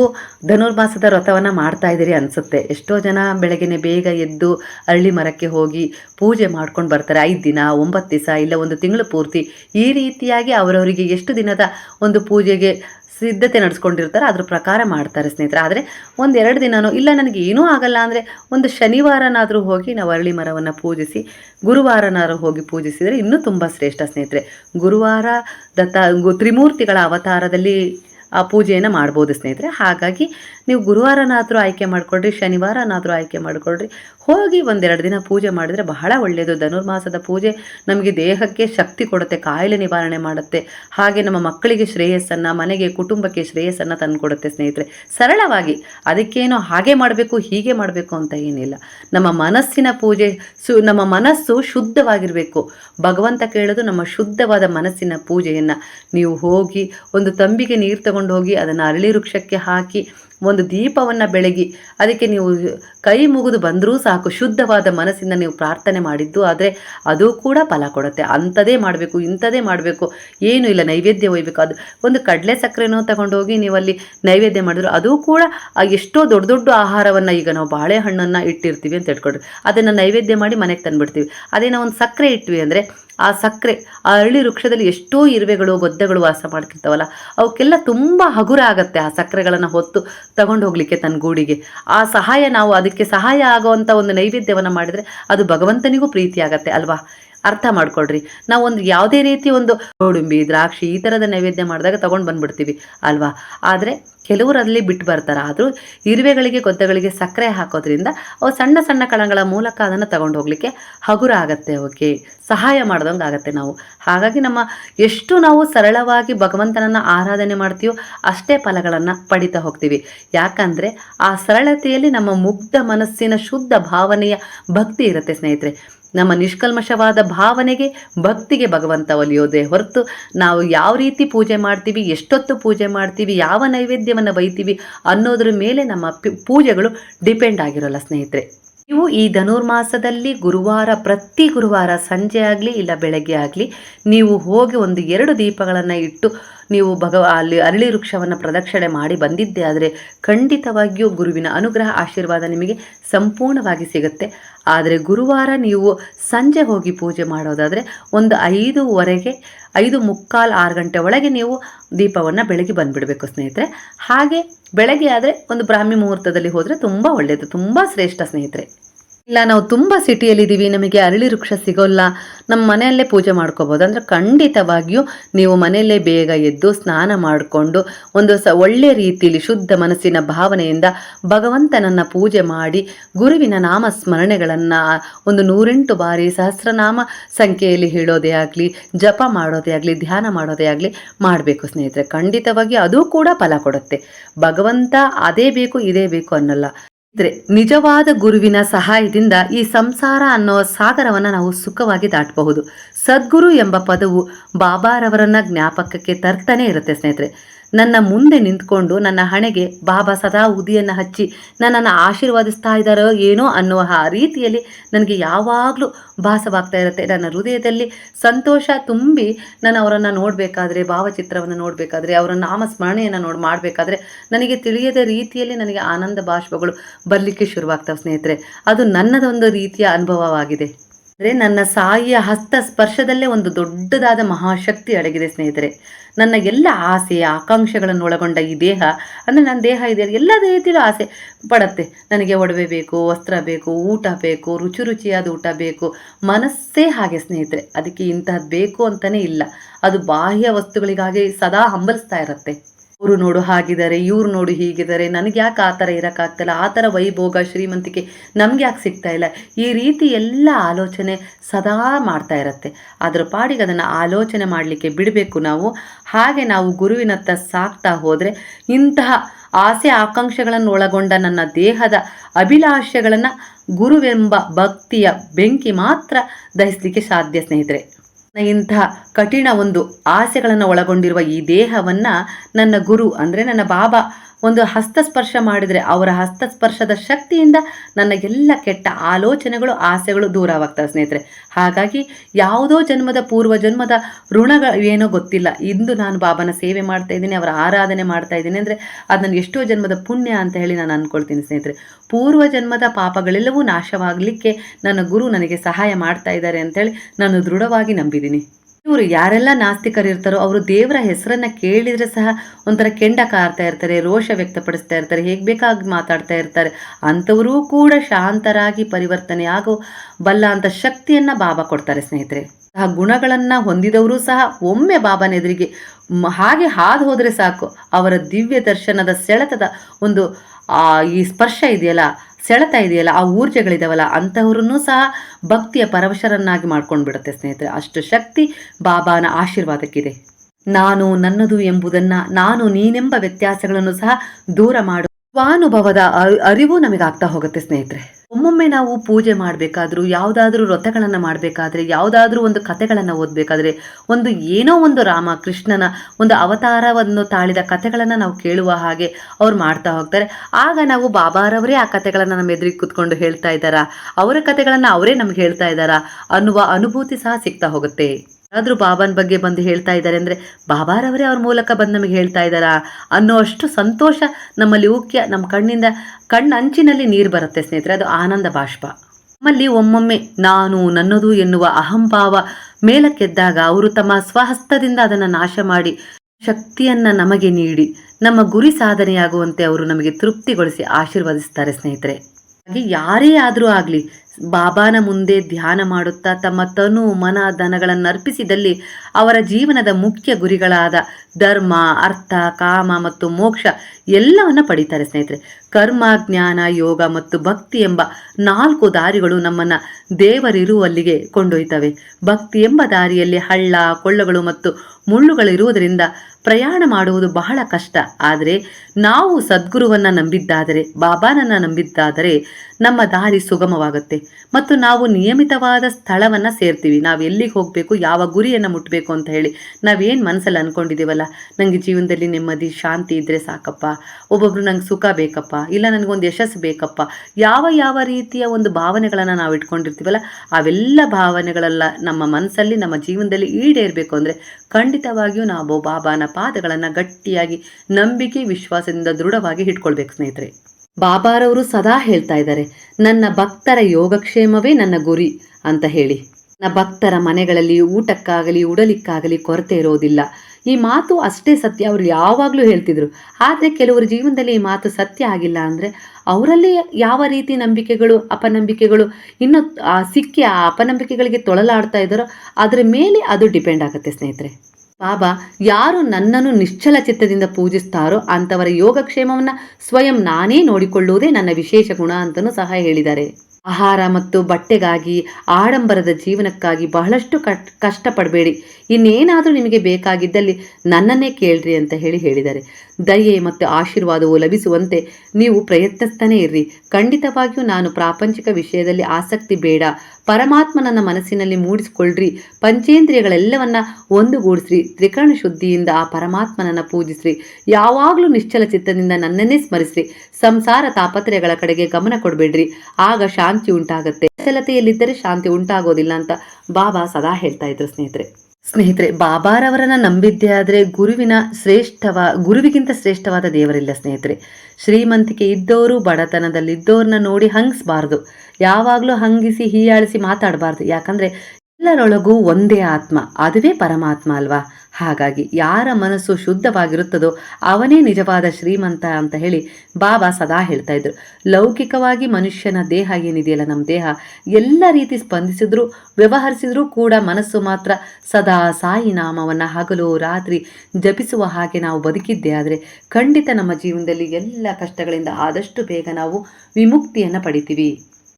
ಧನುರ್ಮಾಸದ ವ್ರತವನ್ನು ಮಾಡ್ತಾ ಇದ್ದೀರಿ ಅನಿಸುತ್ತೆ. ಎಷ್ಟೋ ಜನ ಬೆಳಗ್ಗೆನೇ ಬೇಗ ಎದ್ದು ಅರಳಿ ಮರಕ್ಕೆ ಹೋಗಿ ಪೂಜೆ ಮಾಡ್ಕೊಂಡು ಬರ್ತಾರೆ. ಐದು ದಿನ, ಒಂಬತ್ತು ದಿವಸ ಇಲ್ಲ ಒಂದು ತಿಂಗಳು ಪೂರ್ತಿ ಈ ರೀತಿಯಾಗಿ ಅವರವರಿಗೆ ಎಷ್ಟು ದಿನದ ಒಂದು ಪೂಜೆಗೆ ಸಿದ್ಧತೆ ನಡೆಸ್ಕೊಂಡಿರ್ತಾರೆ ಅದ್ರ ಪ್ರಕಾರ ಮಾಡ್ತಾರೆ ಸ್ನೇಹಿತರೆ. ಆದರೆ ಒಂದೆರಡು ದಿನನೋ ಇಲ್ಲ, ನನಗೆ ಏನೂ ಆಗಲ್ಲ ಅಂದರೆ ಒಂದು ಶನಿವಾರನಾದರೂ ಹೋಗಿ ನಾವು ಅರಳಿ ಮರವನ್ನು ಪೂಜಿಸಿ, ಗುರುವಾರನಾದರೂ ಹೋಗಿ ಪೂಜಿಸಿದರೆ ಇನ್ನೂ ತುಂಬ ಶ್ರೇಷ್ಠ ಸ್ನೇಹಿತರೆ. ಗುರುವಾರ ದತ್ತ ತ್ರಿಮೂರ್ತಿಗಳ ಅವತಾರದಲ್ಲಿ ಪೂಜೆಯನ್ನು ಮಾಡ್ಬೋದು ಸ್ನೇಹಿತರೆ. ಹಾಗಾಗಿ ನೀವು ಗುರುವಾರನಾದರೂ ಆಯ್ಕೆ ಮಾಡಿಕೊಡ್ರಿ ಶನಿವಾರನಾದರೂ ಆಯ್ಕೆ ಮಾಡಿಕೊಡ್ರಿ ಹೋಗಿ ಒಂದೆರಡು ದಿನ ಪೂಜೆ ಮಾಡಿದರೆ ಬಹಳ ಒಳ್ಳೆಯದು ಧನುರ್ಮಾಸದ ಪೂಜೆ ನಮಗೆ ದೇಹಕ್ಕೆ ಶಕ್ತಿ ಕೊಡುತ್ತೆ, ಕಾಯಿಲೆ ನಿವಾರಣೆ ಮಾಡುತ್ತೆ. ಹಾಗೆ ನಮ್ಮ ಮಕ್ಕಳಿಗೆ ಶ್ರೇಯಸ್ಸನ್ನು, ಮನೆಗೆ, ಕುಟುಂಬಕ್ಕೆ ಶ್ರೇಯಸ್ಸನ್ನು ತಂದುಕೊಡುತ್ತೆ ಸ್ನೇಹಿತರೆ. ಸರಳವಾಗಿ ಅದಕ್ಕೇನೋ ಹಾಗೆ ಮಾಡಬೇಕು, ಹೀಗೆ ಮಾಡಬೇಕು ಅಂತ ಏನಿಲ್ಲ. ನಮ್ಮ ಮನಸ್ಸಿನ ಪೂಜೆ ಸು, ನಮ್ಮ ಮನಸ್ಸು ಶುದ್ಧವಾಗಿರಬೇಕು. ಭಗವಂತ ಕೇಳೋದು ನಮ್ಮ ಶುದ್ಧವಾದ ಮನಸ್ಸಿನ ಪೂಜೆಯನ್ನು. ನೀವು ಹೋಗಿ ಒಂದು ತಂಬಿಗೆ ನೀರು ತಗೊಂಡು ಹೋಗಿ ಅದನ್ನು ಅರಳಿ ವೃಕ್ಷಕ್ಕೆ ಹಾಕಿ ಒಂದು ದೀಪವನ್ನು ಬೆಳಗಿ ಅದಕ್ಕೆ ನೀವು ಕೈ ಮುಗಿದು ಬಂದರೂ ಸಾಕು, ಶುದ್ಧವಾದ ಮನಸ್ಸಿಂದ ನೀವು ಪ್ರಾರ್ಥನೆ ಮಾಡಿದ್ದು, ಆದರೆ ಅದು ಕೂಡ ಫಲ ಕೊಡುತ್ತೆ. ಅಂಥದೇ ಮಾಡಬೇಕು, ಇಂಥದೇ ಮಾಡಬೇಕು, ಏನೂ ಇಲ್ಲ, ನೈವೇದ್ಯ ಒಯ್ಬೇಕು. ಅದು ಒಂದು ಕಡಲೆ ಸಕ್ಕರೆನೋ ತಗೊಂಡೋಗಿ ನೀವು ಅಲ್ಲಿ ನೈವೇದ್ಯ ಮಾಡಿದ್ರು, ಅದು ಕೂಡ ಎಷ್ಟೋ ದೊಡ್ಡ ದೊಡ್ಡ ಆಹಾರವನ್ನು ಈಗ ನಾವು ಬಾಳೆಹಣ್ಣನ್ನು ಇಟ್ಟಿರ್ತೀವಿ ಅಂತ ಇಟ್ಕೊಡ್ರಿ ಅದನ್ನು ನೈವೇದ್ಯ ಮಾಡಿ ಮನೆಗೆ ತಂದುಬಿಡ್ತೀವಿ. ಅದೇ ನಾವು ಒಂದು ಸಕ್ಕರೆ ಇಟ್ವಿ ಅಂದರೆ ಆ ಸಕ್ಕರೆ, ಆ ಹಳ್ಳಿ ವೃಕ್ಷದಲ್ಲಿ ಎಷ್ಟೋ ಇರುವೆಗಳು, ಗೊದ್ದೆಗಳು ವಾಸ ಮಾಡ್ತಿರ್ತಾವಲ್ಲ, ಅವಕ್ಕೆಲ್ಲ ತುಂಬ ಹಗುರ ಆಗುತ್ತೆ ಆ ಸಕ್ಕರೆಗಳನ್ನು ಹೊತ್ತು ತಗೊಂಡು ಹೋಗಲಿಕ್ಕೆ ತನ್ನ ಗೂಡಿಗೆ. ಆ ಸಹಾಯ ನಾವು ಅದಕ್ಕೆ ಸಹಾಯ ಆಗುವಂಥ ಒಂದು ನೈವೇದ್ಯವನ್ನು ಮಾಡಿದರೆ ಅದು ಭಗವಂತನಿಗೂ ಪ್ರೀತಿಯಾಗತ್ತೆ ಅಲ್ವಾ? ಅರ್ಥ ಮಾಡ್ಕೊಳ್ರಿ. ನಾವು ಒಂದು ಯಾವುದೇ ರೀತಿ ಒಂದು ಗೋಡುಂಬಿ, ದ್ರಾಕ್ಷಿ ಈ ಥರದ ನೈವೇದ್ಯ ಮಾಡಿದಾಗ ತಗೊಂಡು ಬಂದ್ಬಿಡ್ತೀವಿ ಅಲ್ವಾ? ಆದರೆ ಕೆಲವರು ಅಲ್ಲಿ ಬಿಟ್ಟು ಬರ್ತಾರೆ. ಆದರೂ ಇರುವೆಗಳಿಗೆ ಗೊದ್ದಗಳಿಗೆ ಸಕ್ಕರೆ ಹಾಕೋದ್ರಿಂದ ಅವು ಸಣ್ಣ ಸಣ್ಣ ಕಣಗಳ ಮೂಲಕ ಅದನ್ನು ತಗೊಂಡು ಹೋಗಲಿಕ್ಕೆ ಹಗುರ ಆಗತ್ತೆ ಓಕೆ? ಸಹಾಯ ಮಾಡ್ದಂಗೆ ಆಗತ್ತೆ ನಾವು. ಹಾಗಾಗಿ ನಮ್ಮ ಎಷ್ಟು ನಾವು ಸರಳವಾಗಿ ಭಗವಂತನನ್ನು ಆರಾಧನೆ ಮಾಡ್ತೀವೋ ಅಷ್ಟೇ ಫಲಗಳನ್ನು ಪಡಿತಾ ಹೋಗ್ತೀವಿ. ಯಾಕಂದರೆ ಆ ಸರಳತೆಯಲ್ಲಿ ನಮ್ಮ ಮುಗ್ಧ ಮನಸ್ಸಿನ ಶುದ್ಧ ಭಾವನೆಯ ಭಕ್ತಿ ಇರುತ್ತೆ ಸ್ನೇಹಿತರೆ. ನಮ್ಮ ನಿಷ್ಕಲ್ಮಶವಾದ ಭಾವನೆಗೆ ಭಕ್ತಿಗೆ ಭಗವಂತ ಒಲಿಯೋದೇ ಹೊರತು ನಾವು ಯಾವ ರೀತಿ ಪೂಜೆ ಮಾಡ್ತೀವಿ, ಎಷ್ಟೊತ್ತು ಪೂಜೆ ಮಾಡ್ತೀವಿ, ಯಾವ ನೈವೇದ್ಯವನ್ನು ಬೈತೀವಿ ಅನ್ನೋದ್ರ ಮೇಲೆ ನಮ್ಮ ಪೂಜೆಗಳು ಡಿಪೆಂಡ್ ಆಗಿರೋಲ್ಲ ಸ್ನೇಹಿತರೆ. ನೀವು ಈ ಧನುರ್ಮಾಸದಲ್ಲಿ ಗುರುವಾರ, ಪ್ರತಿ ಗುರುವಾರ ಸಂಜೆ ಆಗಲಿ ಇಲ್ಲ ಬೆಳಗ್ಗೆ ಆಗಲಿ, ನೀವು ಹೋಗಿ ಒಂದು ಎರಡು ದೀಪಗಳನ್ನು ಇಟ್ಟು ನೀವು ಭಗವ ಅಲ್ಲಿ ಅರಳಿ ವೃಕ್ಷವನ್ನು ಪ್ರದಕ್ಷಿಣೆ ಮಾಡಿ ಬಂದಿದ್ದೆ ಆದರೆ ಖಂಡಿತವಾಗಿಯೂ ಗುರುವಿನ ಅನುಗ್ರಹ, ಆಶೀರ್ವಾದ ನಿಮಗೆ ಸಂಪೂರ್ಣವಾಗಿ ಸಿಗುತ್ತೆ. ಆದರೆ ಗುರುವಾರ ನೀವು ಸಂಜೆ ಹೋಗಿ ಪೂಜೆ ಮಾಡೋದಾದರೆ ಒಂದು ಐದೂವರೆಗೆ ಐದು ಮುಕ್ಕಾಲು ಆರು ಗಂಟೆ ಒಳಗೆ ನೀವು ದೀಪವನ್ನು ಬೆಳಗ್ಗೆ ಬಂದುಬಿಡಬೇಕು ಸ್ನೇಹಿತರೆ. ಹಾಗೆ ಬೆಳಗ್ಗೆ ಆದರೆ ಒಂದು ಬ್ರಾಹ್ಮಿ ಮುಹೂರ್ತದಲ್ಲಿ ಹೋದರೆ ತುಂಬ ಒಳ್ಳೆಯದು ತುಂಬ ಶ್ರೇಷ್ಠ ಸ್ನೇಹಿತರೆ. ಇಲ್ಲ, ನಾವು ತುಂಬ ಸಿಟಿಯಲ್ಲಿದ್ದೀವಿ, ನಮಗೆ ಅರಳಿ ವೃಕ್ಷ ಸಿಗೋಲ್ಲ ನಮ್ಮ ಮನೆಯಲ್ಲೇ ಪೂಜೆ ಮಾಡ್ಕೋಬೋದು. ಅಂದರೆ ಖಂಡಿತವಾಗಿಯೂ ನೀವು ಮನೆಯಲ್ಲೇ ಬೇಗ ಎದ್ದು ಸ್ನಾನ ಮಾಡಿಕೊಂಡು ಒಂದು ಸ ಒಳ್ಳೆ ರೀತಿಯಲ್ಲಿ ಶುದ್ಧ ಮನಸ್ಸಿನ ಭಾವನೆಯಿಂದ ಭಗವಂತನನ್ನು ಪೂಜೆ ಮಾಡಿ ಗುರುವಿನ ನಾಮ ಸ್ಮರಣೆಗಳನ್ನು ಒಂದು ನೂರೆಂಟು ಬಾರಿ ಸಹಸ್ರನಾಮ ಸಂಖ್ಯೆಯಲ್ಲಿ ಹೇಳೋದೇ ಆಗಲಿ, ಜಪ ಮಾಡೋದೇ ಆಗಲಿ, ಧ್ಯಾನ ಮಾಡೋದೇ ಆಗಲಿ ಮಾಡಬೇಕು ಸ್ನೇಹಿತರೆ. ಖಂಡಿತವಾಗಿ ಅದು ಕೂಡ ಫಲ ಕೊಡುತ್ತೆ. ಭಗವಂತ ಅದೇ ಬೇಕು, ಇದೇ ಬೇಕು ಅನ್ನಲ್ಲ. ನಿಜವಾದ ಗುರುವಿನ ಸಹಾಯದಿಂದ ಈ ಸಂಸಾರ ಅನ್ನೋ ಸಾಗರವನ್ನು ನಾವು ಸುಖವಾಗಿ ದಾಟಬಹುದು. ಸದ್ಗುರು ಎಂಬ ಪದವು ಬಾಬಾರವರನ್ನ ಜ್ಞಾಪಕಕ್ಕೆ ತರ್ತಾನೆ ಇರುತ್ತೆ ಸ್ನೇಹಿತರೆ. ನನ್ನ ಮುಂದೆ ನಿಂತ್ಕೊಂಡು ನನ್ನ ಹಣೆಗೆ, ಬಾಬಾ ಸದಾ ಉದಿಯನ್ನು ಹಚ್ಚಿ, ನನ್ನನ್ನು ಆಶೀರ್ವಾದಿಸ್ತಾ ಇದ್ದಾರೋ ಏನೋ ಅನ್ನುವ ಆ ರೀತಿಯಲ್ಲಿ ನನಗೆ ಯಾವಾಗಲೂ ಭಾಸವಾಗ್ತಾ ಇರುತ್ತೆ. ನನ್ನ ಹೃದಯದಲ್ಲಿ ಸಂತೋಷ ತುಂಬಿ ನಾನು ಅವರನ್ನು ನೋಡಬೇಕಾದ್ರೆ, ಭಾವಚಿತ್ರವನ್ನು ನೋಡಬೇಕಾದ್ರೆ, ಅವರ ನಾಮಸ್ಮರಣೆಯನ್ನು ನೋಡಿ ಮಾಡಬೇಕಾದ್ರೆ ನನಗೆ ತಿಳಿಯದ ರೀತಿಯಲ್ಲಿ ನನಗೆ ಆನಂದ ಬಾಷ್ಪಗಳು ಬರಲಿಕ್ಕೆ ಶುರುವಾಗ್ತವೆ ಸ್ನೇಹಿತರೆ. ಅದು ನನ್ನದೊಂದು ರೀತಿಯ ಅನುಭವವಾಗಿದೆ. ಅಂದರೆ ನನ್ನ ಸಾಯಿಯ ಹಸ್ತ ಸ್ಪರ್ಶದಲ್ಲೇ ಒಂದು ದೊಡ್ಡದಾದ ಮಹಾಶಕ್ತಿ ಅಡಗಿದೆ ಸ್ನೇಹಿತರೆ. ನನ್ನ ಎಲ್ಲ ಆಸೆ, ಆಕಾಂಕ್ಷೆಗಳನ್ನು ಒಳಗೊಂಡ ಈ ದೇಹ, ಅಂದರೆ ನನ್ನ ದೇಹ ಇದೆ, ಎಲ್ಲ ರೀತಿಯಲ್ಲೂ ಆಸೆ ಪಡತ್ತೆ. ನನಗೆ ಒಡವೆ ಬೇಕು, ವಸ್ತ್ರ ಬೇಕು, ಊಟ ಬೇಕು, ರುಚಿ ರುಚಿಯಾದ ಊಟ ಬೇಕು. ಮನಸ್ಸೇ ಹಾಗೆ ಸ್ನೇಹಿತರೆ, ಅದಕ್ಕೆ ಇಂತಹದ್ದು ಬೇಕು ಅಂತಲೇ ಇಲ್ಲ. ಅದು ಬಾಹ್ಯ ವಸ್ತುಗಳಿಗಾಗಿ ಸದಾ ಹಂಬಲಿಸ್ತಾ ಇರುತ್ತೆ. ಅವರು ನೋಡು ಹಾಗಿದ್ದಾರೆ, ಇವ್ರು ನೋಡು ಹೀಗಿದ್ದಾರೆ, ನನಗೆ ಯಾಕೆ ಆ ಥರ ಇರೋಕ್ಕಾಗ್ತಿಲ್ಲ ಆ ಥರ ವೈಭೋಗ ಶ್ರೀಮಂತಿಕೆ ನಮ್ಗೆ ಯಾಕೆ ಸಿಗ್ತಾ ಇಲ್ಲ? ಈ ರೀತಿ ಎಲ್ಲ ಆಲೋಚನೆ ಸದಾ ಮಾಡ್ತಾ ಇರತ್ತೆ. ಅದರ ಪಾಡಿಗೆ ಅದನ್ನು ಆಲೋಚನೆ ಮಾಡಲಿಕ್ಕೆ ಬಿಡಬೇಕು ನಾವು. ಹಾಗೆ ನಾವು ಗುರುವಿನತ್ತ ಸಾಕ್ತಾ ಹೋದರೆ ಇಂತಹ ಆಸೆ ಆಕಾಂಕ್ಷೆಗಳನ್ನು ಒಳಗೊಂಡ ನನ್ನ ದೇಹದ ಅಭಿಲಾಷೆಗಳನ್ನು ಗುರುವೆಂಬ ಭಕ್ತಿಯ ಬೆಂಕಿ ಮಾತ್ರ ದಹಿಸಲಿಕ್ಕೆ ಸಾಧ್ಯ ಸ್ನೇಹಿತರೆ. ಇಂತಹ ಕಠಿಣ ಒಂದು ಆಸೆಗಳನ್ನು ಒಳಗೊಂಡಿರುವ ಈ ದೇಹವನ್ನ ನನ್ನ ಗುರು ಅಂದರೆ ನನ್ನ ಬಾಬಾ ಒಂದು ಹಸ್ತಸ್ಪರ್ಶ ಮಾಡಿದರೆ ಅವರ ಹಸ್ತಸ್ಪರ್ಶದ ಶಕ್ತಿಯಿಂದ ನನ್ನ ಎಲ್ಲ ಕೆಟ್ಟ ಆಲೋಚನೆಗಳು, ಆಸೆಗಳು ದೂರವಾಗ್ತವೆ ಸ್ನೇಹಿತರೆ. ಹಾಗಾಗಿ ಯಾವುದೋ ಜನ್ಮದ ಪೂರ್ವ ಜನ್ಮದ ಋಣಗಳು ಏನೋ ಗೊತ್ತಿಲ್ಲ. ಇಂದು ನಾನು ಬಾಬನ ಸೇವೆ ಮಾಡ್ತಾ ಇದ್ದೀನಿ, ಅವರ ಆರಾಧನೆ ಮಾಡ್ತಾ ಇದ್ದೀನಿ ಅಂದರೆ ಅದು ನನಗೆ ಎಷ್ಟೋ ಜನ್ಮದ ಪುಣ್ಯ ಅಂತ ಹೇಳಿ ನಾನು ಅಂದ್ಕೊಳ್ತೀನಿ ಸ್ನೇಹಿತರೆ. ಪೂರ್ವ ಜನ್ಮದ ಪಾಪಗಳೆಲ್ಲವೂ ನಾಶವಾಗಲಿಕ್ಕೆ ನನ್ನ ಗುರು ನನಗೆ ಸಹಾಯ ಮಾಡ್ತಾ ಇದ್ದಾರೆ ಅಂತೇಳಿ ನಾನು ದೃಢವಾಗಿ ನಂಬಿದ್ದೀನಿ. ಇವರು ಯಾರೆಲ್ಲ ನಾಸ್ತಿಕರಿರ್ತಾರೋ ಅವರು ದೇವರ ಹೆಸರನ್ನ ಕೇಳಿದ್ರೆ ಸಹ ಒಂಥರ ಕೆಂಡ ಕಾರ್ತಾ ಇರ್ತಾರೆ, ರೋಷ ವ್ಯಕ್ತಪಡಿಸ್ತಾ ಇರ್ತಾರೆ, ಹೇಗೆ ಬೇಕಾಗಿ ಮಾತಾಡ್ತಾ ಇರ್ತಾರೆ. ಅಂಥವರೂ ಕೂಡ ಶಾಂತರಾಗಿ ಪರಿವರ್ತನೆ ಆಗೋ ಬಲ್ಲ ಅಂತ ಶಕ್ತಿಯನ್ನ ಬಾಬಾ ಕೊಡ್ತಾರೆ ಸ್ನೇಹಿತರೆ. ಆ ಗುಣಗಳನ್ನು ಹೊಂದಿದವರು ಸಹ ಒಮ್ಮೆ ಬಾಬಾನ ಎದುರಿಗೆ ಹಾಗೆ ಹಾದು ಹೋದರೆ ಸಾಕು. ಅವರ ದಿವ್ಯ ದರ್ಶನದ ಸೆಳೆತದ ಒಂದು ಈ ಸ್ಪರ್ಶ ಇದೆಯಲ್ಲ ಸೆಳೆತ ಇದೆಯಲ್ಲ, ಆ ಊರ್ಜೆಗಳಿದಾವಲ್ಲ, ಅಂತಹವ್ರನ್ನೂ ಸಹ ಭಕ್ತಿಯ ಪರವಶರನ್ನಾಗಿ ಮಾಡ್ಕೊಂಡು ಬಿಡುತ್ತೆ ಸ್ನೇಹಿತರೆ. ಅಷ್ಟು ಶಕ್ತಿ ಬಾಬಾನ ಆಶೀರ್ವಾದಕ್ಕಿದೆ. ನಾನು ನನ್ನದು ಎಂಬುದನ್ನ ನಾನು ನೀನೆಂಬ ವ್ಯತ್ಯಾಸಗಳನ್ನು ಸಹ ದೂರ ಮಾಡು. ಸ್ವಾನುಭವದ ಅರಿವು ನಮಗಾಗ್ತಾ ಹೋಗುತ್ತೆ ಸ್ನೇಹಿತರೆ. ಒಮ್ಮೊಮ್ಮೆ ನಾವು ಪೂಜೆ ಮಾಡಬೇಕಾದ್ರೂ, ಯಾವುದಾದ್ರೂ ವ್ರತಗಳನ್ನು ಮಾಡಬೇಕಾದ್ರೆ, ಯಾವುದಾದ್ರೂ ಒಂದು ಕಥೆಗಳನ್ನು ಓದಬೇಕಾದ್ರೆ, ಒಂದು ಏನೋ ಒಂದು ರಾಮ ಕೃಷ್ಣನ ಒಂದು ಅವತಾರವನ್ನು ತಾಳಿದ ಕಥೆಗಳನ್ನು ನಾವು ಕೇಳುವ ಹಾಗೆ ಅವ್ರು ಮಾಡ್ತಾ ಹೋಗ್ತಾರೆ. ಆಗ ನಾವು ಬಾಬಾರವರೇ ಆ ಕಥೆಗಳನ್ನು ನಮ್ಮ ಎದುರಿಗೆ ಕೂತ್ಕೊಂಡು ಹೇಳ್ತಾ ಇದ್ದಾರಾ? ಅವರ ಕಥೆಗಳನ್ನು ಅವರೇ ನಮ್ಗೆ ಹೇಳ್ತಾ ಇದ್ದಾರಾ? ಅನ್ನುವ ಅನುಭೂತಿ ಸಹ ಸಿಗ್ತಾ ಹೋಗುತ್ತೆ. ಯಾರಾದ್ರೂ ಬಾಬಾನ ಬಗ್ಗೆ ಬಂದು ಹೇಳ್ತಾ ಇದ್ದಾರೆ ಅಂದರೆ ಬಾಬಾರವರೇ ಅವ್ರ ಮೂಲಕ ಬಂದು ನಮಗೆ ಹೇಳ್ತಾ ಇದ್ದಾರಾ ಅನ್ನೋ ಅಷ್ಟು ಸಂತೋಷ ನಮ್ಮಲ್ಲಿ ಉಕ್ಯ, ನಮ್ಮ ಕಣ್ಣಿಂದ ಕಣ್ಣು ಅಂಚಿನಲ್ಲಿ ನೀರು ಬರುತ್ತೆ ಸ್ನೇಹಿತರೆ, ಅದು ಆನಂದ ಬಾಷ್ಪ. ನಮ್ಮಲ್ಲಿ ಒಮ್ಮೊಮ್ಮೆ ನಾನು ನನ್ನದು ಎನ್ನುವ ಅಹಂಭಾವ ಮೇಲಕ್ಕೆದ್ದಾಗ ಅವರು ತಮ್ಮ ಸ್ವಹಸ್ತದಿಂದ ಅದನ್ನು ನಾಶ ಮಾಡಿ ಶಕ್ತಿಯನ್ನ ನಮಗೆ ನೀಡಿ, ನಮ್ಮ ಗುರಿ ಸಾಧನೆಯಾಗುವಂತೆ ಅವರು ನಮಗೆ ತೃಪ್ತಿಗೊಳಿಸಿ ಆಶೀರ್ವದಿಸ್ತಾರೆ ಸ್ನೇಹಿತರೆ. ಹಾಗೆ ಯಾರೇ ಆದರೂ ಆಗಲಿ ಬಾಬಾನ ಮುಂದೆ ಧ್ಯಾನ ಮಾಡುತ್ತಾ ತಮ್ಮ ತನು ಮನ ಧನಗಳನ್ನು ಅರ್ಪಿಸಿದಲ್ಲಿ ಅವರ ಜೀವನದ ಮುಖ್ಯ ಗುರಿಗಳಾದ ಧರ್ಮ, ಅರ್ಥ, ಕಾಮ ಮತ್ತು ಮೋಕ್ಷ ಎಲ್ಲವನ್ನ ಪಡೀತಾರೆ ಸ್ನೇಹಿತರೆ. ಕರ್ಮ, ಜ್ಞಾನ, ಯೋಗ ಮತ್ತು ಭಕ್ತಿ ಎಂಬ ನಾಲ್ಕು ದಾರಿಗಳು ನಮ್ಮನ್ನು ದೇವರಿರುವಲ್ಲಿಗೆ ಕೊಂಡೊಯ್ತವೆ. ಭಕ್ತಿ ಎಂಬ ದಾರಿಯಲ್ಲಿ ಹಳ್ಳ, ಕೊಳ್ಳಗಳು ಮತ್ತು ಮುಳ್ಳುಗಳಿರುವುದರಿಂದ ಪ್ರಯಾಣ ಮಾಡುವುದು ಬಹಳ ಕಷ್ಟ. ಆದರೆ ನಾವು ಸದ್ಗುರುವನ್ನು ನಂಬಿದ್ದಾದರೆ, ಬಾಬಾನನ್ನು ನಂಬಿದ್ದಾದರೆ ನಮ್ಮ ದಾರಿ ಸುಗಮವಾಗುತ್ತೆ. ಮತ್ತು ನಾವು ನಿಯಮಿತವಾದ ಸ್ಥಳವನ್ನು ಸೇರ್ತೀವಿ. ನಾವು ಎಲ್ಲಿಗೆ ಹೋಗಬೇಕು, ಯಾವ ಗುರಿಯನ್ನು ಮುಟ್ಟಬೇಕು ಅಂತ ಹೇಳಿ ನಾವೇನು ಮನಸ್ಸಲ್ಲಿ ಅಂದ್ಕೊಂಡಿದ್ದೀವಲ್ಲ ನನಗೆ ಜೀವನದಲ್ಲಿ ನೆಮ್ಮದಿ, ಶಾಂತಿ ಇದ್ದರೆ ಸಾಕಪ್ಪ. ಒಬ್ಬೊಬ್ರು ನಂಗೆ ಸುಖ ಬೇಕಪ್ಪ. ಇಲ್ಲ, ನನಗೊಂದು ಯಶಸ್ಸು ಬೇಕಪ್ಪ. ಯಾವ ಯಾವ ರೀತಿಯ ಒಂದು ಭಾವನೆಗಳನ್ನು ನಾವು ಇಟ್ಕೊಂಡಿರ್ತೀವಲ್ಲ, ಅವೆಲ್ಲ ಭಾವನೆಗಳೆಲ್ಲ ನಮ್ಮ ಮನಸ್ಸಲ್ಲಿ ನಮ್ಮ ಜೀವನದಲ್ಲಿ ಈಡೇರಬೇಕು ಅಂದರೆ ಖಂಡಿತವಾಗಿಯೂ ನಾವು ಬಾಬಾನ ಪಾದಗಳನ್ನು ಗಟ್ಟಿಯಾಗಿ ನಂಬಿಕೆ, ವಿಶ್ವಾಸದಿಂದ ದೃಢವಾಗಿ ಇಟ್ಕೊಳ್ಬೇಕು ಸ್ನೇಹಿತರೆ. ಬಾಬಾರವರು ಸದಾ ಹೇಳ್ತಾ ಇದ್ದಾರೆ, ನನ್ನ ಭಕ್ತರ ಯೋಗಕ್ಷೇಮವೇ ನನ್ನ ಗುರಿ ಅಂತ ಹೇಳಿ. ನನ್ನ ಭಕ್ತರ ಮನೆಗಳಲ್ಲಿ ಊಟಕ್ಕಾಗಲಿ, ಉಡಲಿಕ್ಕಾಗಲಿ ಕೊರತೆ ಇರೋದಿಲ್ಲ. ಈ ಮಾತು ಅಷ್ಟೇ ಸತ್ಯ, ಅವರು ಯಾವಾಗಲೂ ಹೇಳ್ತಿದ್ರು. ಆದರೆ ಕೆಲವರ ಜೀವನದಲ್ಲಿ ಈ ಮಾತು ಸತ್ಯ ಆಗಿಲ್ಲ ಅಂದರೆ ಅವರಲ್ಲಿ ಯಾವ ರೀತಿ ನಂಬಿಕೆಗಳು, ಅಪನಂಬಿಕೆಗಳು, ಇನ್ನು, ಆ, ಸಿಕ್ಕಿ ಆ ಅಪನಂಬಿಕೆಗಳಿಗೆ ತೊಳಲಾಡ್ತಾ ಇದ್ದಾರೋ ಅದರ ಮೇಲೆ ಅದು ಡಿಪೆಂಡ್ ಆಗುತ್ತೆ ಸ್ನೇಹಿತರೆ. ಬಾಬಾ, ಯಾರು ನನ್ನನ್ನು ನಿಶ್ಚಲ ಚಿತ್ತದಿಂದ ಪೂಜಿಸ್ತಾರೋ ಅಂಥವರ ಯೋಗಕ್ಷೇಮವನ್ನು ಸ್ವಯಂ ನಾನೇ ನೋಡಿಕೊಳ್ಳುವುದೇ ನನ್ನ ವಿಶೇಷ ಗುಣ ಅಂತಲೂ ಸಹ ಹೇಳಿದ್ದಾರೆ. ಆಹಾರ ಮತ್ತು ಬಟ್ಟೆಗಾಗಿ ಆಡಂಬರದ ಜೀವನಕ್ಕಾಗಿ ಬಹಳಷ್ಟು ಕಷ್ಟಪಡಬೇಡಿ. ಇನ್ನೇನಾದರೂ ನಿಮಗೆ ಬೇಕಾಗಿದ್ದಲ್ಲಿ ನನ್ನನ್ನೇ ಕೇಳ್ರಿ ಅಂತ ಹೇಳಿ ಹೇಳಿದ್ದಾರೆ. ದಯೆ ಮತ್ತು ಆಶೀರ್ವಾದವು ಲಭಿಸುವಂತೆ ನೀವು ಪ್ರಯತ್ನಿಸ್ತಾನೇ ಇರ್ರಿ. ಖಂಡಿತವಾಗಿಯೂ ನಾನು ಪ್ರಾಪಂಚಿಕ ವಿಷಯದಲ್ಲಿ ಆಸಕ್ತಿ ಬೇಡ. ಪರಮಾತ್ಮ ನನ್ನ ಮನಸ್ಸಿನಲ್ಲಿ ಮೂಡಿಸಿಕೊಳ್ಳ್ರಿ ಪಂಚೇಂದ್ರಿಯಗಳೆಲ್ಲವನ್ನ ಒಂದುಗೂಡಿಸ್ರಿ. ತ್ರಿಕರಣ ಶುದ್ಧಿಯಿಂದ ಆ ಪರಮಾತ್ಮನನ್ನ ಪೂಜಿಸ್ರಿ. ಯಾವಾಗಲೂ ನಿಶ್ಚಲ ಚಿತ್ತದಿಂದ ನನ್ನನ್ನೇ ಸ್ಮರಿಸ್ರಿ. ಸಂಸಾರ ತಾಪತ್ರಯಗಳ ಕಡೆಗೆ ಗಮನ ಕೊಡಬೇಡ್ರಿ. ಆಗ ಶಾಂತಿ ಉಂಟಾಗುತ್ತೆ. ಚಲತೆಯಲ್ಲಿದ್ದರೆ ಶಾಂತಿ ಉಂಟಾಗೋದಿಲ್ಲ ಅಂತ ಬಾಬಾ ಸದಾ ಹೇಳ್ತಾ ಇದ್ರು ಸ್ನೇಹಿತರೆ. ಸ್ನೇಹಿತರೆ, ಬಾಬಾರವರನ್ನ ನಂಬಿದ್ದೆ ಆದರೆ ಗುರುವಿನ ಶ್ರೇಷ್ಠವ, ಗುರುವಿಗಿಂತ ಶ್ರೇಷ್ಠವಾದ ದೇವರಿಲ್ಲ ಸ್ನೇಹಿತರೆ. ಶ್ರೀಮಂತಿಕೆ ಇದ್ದವರು ಬಡತನದಲ್ಲಿದ್ದವ್ರನ್ನ ನೋಡಿ ಹಂಗಿಸ್ಬಾರ್ದು. ಯಾವಾಗಲೂ ಹಂಗಿಸಿ, ಹೀಯಾಳಿಸಿ ಮಾತಾಡಬಾರ್ದು. ಯಾಕಂದ್ರೆ ಎಲ್ಲರೊಳಗೂ ಒಂದೇ ಆತ್ಮ, ಅದುವೇ ಪರಮಾತ್ಮ ಅಲ್ವಾ? ಹಾಗಾಗಿ ಯಾರ ಮನಸ್ಸು ಶುದ್ಧವಾಗಿರುತ್ತದೋ ಅವನೇ ನಿಜವಾದ ಶ್ರೀಮಂತ ಅಂತ ಹೇಳಿ ಬಾಬಾ ಸದಾ ಹೇಳ್ತಾ ಇದ್ರು. ಲೌಕಿಕವಾಗಿ ಮನುಷ್ಯನ ದೇಹ ಏನಿದೆಯಲ್ಲ ನಮ್ಮ ದೇಹ, ಎಲ್ಲ ರೀತಿ ಸ್ಪಂದಿಸಿದ್ರು, ವ್ಯವಹರಿಸಿದ್ರೂ ಕೂಡ ಮನಸ್ಸು ಮಾತ್ರ ಸದಾ ಸಾಯಿ ನಾಮವನ್ನು ಹಗಲು ರಾತ್ರಿ ಜಪಿಸುವ ಹಾಗೆ ನಾವು ಬದುಕಿದ್ದೆ ಆದರೆ ಖಂಡಿತ ನಮ್ಮ ಜೀವನದಲ್ಲಿ ಎಲ್ಲ ಕಷ್ಟಗಳಿಂದ ಆದಷ್ಟು ಬೇಗ ನಾವು ವಿಮುಕ್ತಿಯನ್ನು ಪಡಿತೀವಿ.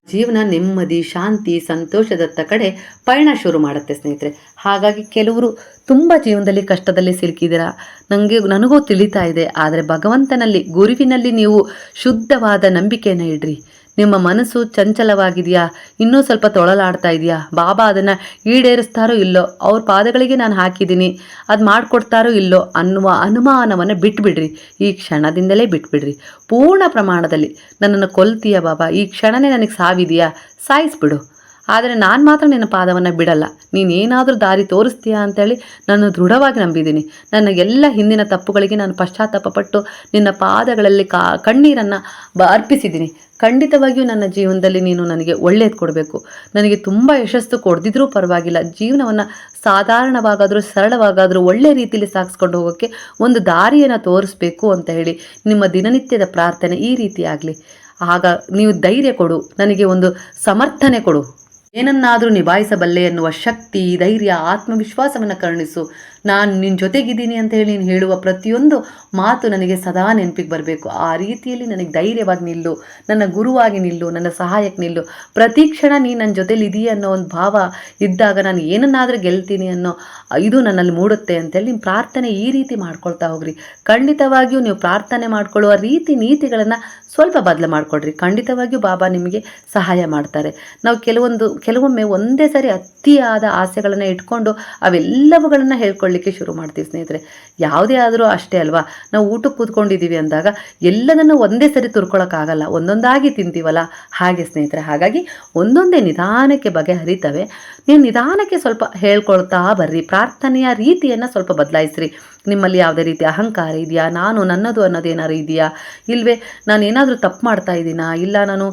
ಜೀವನ, ನೆಮ್ಮದಿ, ಶಾಂತಿ, ಸಂತೋಷದತ್ತ ಕಡೆ ಪಯಣ ಶುರು ಮಾಡುತ್ತೆ ಸ್ನೇಹಿತರೆ. ಹಾಗಾಗಿ ಕೆಲವರು ತುಂಬ ಜೀವನದಲ್ಲಿ ಕಷ್ಟದಲ್ಲಿ ಸಿಲುಕಿದ್ದೀರಾ? ನನಗೆ ನನಗೂ ತಿಳಿತಾ ಇದೆ, ಆದರೆ ಭಗವಂತನಲ್ಲಿ, ಗುರುವಿನಲ್ಲಿ ನೀವು ಶುದ್ಧವಾದ ನಂಬಿಕೆಯನ್ನು ಇಡ್ರಿ. ನಿಮ್ಮ ಮನಸ್ಸು ಚಂಚಲವಾಗಿದೆಯಾ? ಇನ್ನೂ ಸ್ವಲ್ಪ ತೊಳಲಾಡ್ತಾ ಇದೆಯಾ? ಬಾಬಾ ಅದನ್ನು ಈಡೇರಿಸ್ತಾರೋ ಇಲ್ಲೋ? ಅವ್ರ ಪಾದಗಳಿಗೆ ನಾನು ಹಾಕಿದ್ದೀನಿ. ಅದು ಮಾಡಿಕೊಡ್ತಾರೋ ಇಲ್ಲೋ? ಅನ್ನುವ ಅನುಮಾನವನ್ನು ಬಿಟ್ಬಿಡ್ರಿ. ಈ ಕ್ಷಣದಿಂದಲೇ ಬಿಟ್ಬಿಡ್ರಿ. ಪೂರ್ಣ ಪ್ರಮಾಣದಲ್ಲಿ ನನ್ನನ್ನು ಕೊಲ್ತೀಯ ಬಾಬಾ? ಈ ಕ್ಷಣನೇ ನನಗೆ ಸಾವಿದೆಯಾ? ಸಾಯಿಸ್ಬಿಡು. ಆದರೆ ನಾನು ಮಾತ್ರ ನಿನ್ನ ಪಾದವನ್ನು ಬಿಡಲ್ಲ. ನೀನೇನಾದರೂ ದಾರಿ ತೋರಿಸ್ತೀಯಾ ಅಂತೇಳಿ ನಾನು ದೃಢವಾಗಿ ನಂಬಿದ್ದೀನಿ. ನನ್ನ ಎಲ್ಲ ಹಿಂದಿನ ತಪ್ಪುಗಳಿಗೆ ನಾನು ಪಶ್ಚಾತ್ತಾಪ ಪಟ್ಟು ನಿನ್ನ ಪಾದಗಳಲ್ಲಿ ಕಾ, ಕಣ್ಣೀರನ್ನು ಬ, ಅರ್ಪಿಸಿದ್ದೀನಿ. ಖಂಡಿತವಾಗಿಯೂ ನನ್ನ ಜೀವನದಲ್ಲಿ ನೀನು ನನಗೆ ಒಳ್ಳೆಯದು ಕೊಡಬೇಕು. ನನಗೆ ತುಂಬ ಯಶಸ್ಸು ಕೊಡದಿದ್ರೂ ಪರವಾಗಿಲ್ಲ. ಜೀವನವನ್ನು ಸಾಧಾರಣವಾಗಾದರೂ ಸರಳವಾಗಾದರೂ ಒಳ್ಳೆ ರೀತಿಯಲ್ಲಿ ಸಾಗಿಸ್ಕೊಂಡು ಹೋಗೋಕ್ಕೆ ಒಂದು ದಾರಿಯನ್ನು ತೋರಿಸ್ಬೇಕು ಅಂತ ಹೇಳಿ ನಿಮ್ಮ ದಿನನಿತ್ಯದ ಪ್ರಾರ್ಥನೆ ಈ ರೀತಿ ಆಗಲಿ. ಆಗ ನೀವು ಧೈರ್ಯ ಕೊಡು. ನನಗೆ ಒಂದು ಸಮರ್ಥನೆ ಕೊಡು. ಏನನ್ನಾದರೂ ನಿಭಾಯಿಸಬಲ್ಲೆ ಎನ್ನುವ ಶಕ್ತಿ ಧೈರ್ಯ ಆತ್ಮವಿಶ್ವಾಸವನ್ನು ಕರುಣಿಸು. ನಾನು ನಿನ್ನ ಜೊತೆಗಿದ್ದೀನಿ ಅಂತ ಹೇಳಿ ನೀನು ಹೇಳುವ ಪ್ರತಿಯೊಂದು ಮಾತು ನನಗೆ ಸದಾ ನೆನಪಿಗೆ ಬರಬೇಕು. ಆ ರೀತಿಯಲ್ಲಿ ನನಗೆ ಧೈರ್ಯವಾಗಿ ನಿಲ್ಲು. ನನ್ನ ಗುರುವಾಗಿ ನಿಲ್ಲು. ನನ್ನ ಸಹಾಯಕ್ಕೆ ನಿಲ್ಲು. ಪ್ರತಿ ಕ್ಷಣ ನೀನು ನನ್ನ ಜೊತೆಲಿ ಇದೆಯಾ ಅನ್ನೋ ಒಂದು ಭಾವ ಇದ್ದಾಗ ನಾನು ಏನನ್ನಾದರೂ ಗೆಲ್ತೀನಿ ಅನ್ನೋ ಇದು ನನ್ನಲ್ಲಿ ಮೂಡುತ್ತೆ ಅಂತೇಳಿ ನಿಮ್ಮ ಪ್ರಾರ್ಥನೆ ಈ ರೀತಿ ಮಾಡ್ಕೊಳ್ತಾ ಹೋಗ್ರಿ. ಖಂಡಿತವಾಗಿಯೂ ನೀವು ಪ್ರಾರ್ಥನೆ ಮಾಡ್ಕೊಳ್ಳುವ ರೀತಿ ನೀತಿಗಳನ್ನು ಸ್ವಲ್ಪ ಬದಲು ಮಾಡಿಕೊಡ್ರಿ ಖಂಡಿತವಾಗಿಯೂ ಬಾಬಾ ನಿಮಗೆ ಸಹಾಯ ಮಾಡ್ತಾರೆ. ನಾವು ಕೆಲವೊಂದು, ಕೆಲವೊಮ್ಮೆ ಒಂದೇ ಸರಿ ಅತಿಯಾದ ಆಸೆಗಳನ್ನು ಇಟ್ಕೊಂಡು ಅವೆಲ್ಲವುಗಳನ್ನು ಹೇಳ್ಕೊಳ್ಳಿಕ್ಕೆ ಶುರು ಮಾಡ್ತೀವಿ ಸ್ನೇಹಿತರೆ. ಯಾವುದೇ ಆದರೂ ಅಷ್ಟೇ ಅಲ್ವಾ? ನಾವು ಊಟಕ್ಕೆ ಕೂತ್ಕೊಂಡಿದ್ದೀವಿ ಅಂದಾಗ ಎಲ್ಲದನ್ನು ಒಂದೇ ಸರಿ ತುರ್ಕೊಳ್ಳೋಕ್ಕಾಗಲ್ಲ ಒಂದೊಂದಾಗಿ ತಿಂತೀವಲ್ಲ? ಹಾಗೆ ಸ್ನೇಹಿತರೆ. ಹಾಗಾಗಿ ಒಂದೊಂದೇ ನಿಧಾನಕ್ಕೆ ಬಗೆಹರಿತವೆ. ನೀವು ನಿಧಾನಕ್ಕೆ ಸ್ವಲ್ಪ ಹೇಳ್ಕೊಳ್ತಾ ಬರ್ರಿ. ಪ್ರಾರ್ಥನೆಯ ರೀತಿಯನ್ನು ಸ್ವಲ್ಪ ಬದಲಾಯಿಸ್ರಿ. ನಿಮ್ಮಲ್ಲಿ ಯಾವುದೇ ರೀತಿ ಅಹಂಕಾರ ಇದೆಯಾ? ನಾನು ನನ್ನದು ಅನ್ನೋದೇನಾದ್ರು ಇದೆಯಾ? ಇಲ್ವೇ ನಾನು ಏನಾದರೂ ತಪ್ಪು ಮಾಡ್ತಾ ಇದ್ದೀನಾ? ಇಲ್ಲ ನಾನು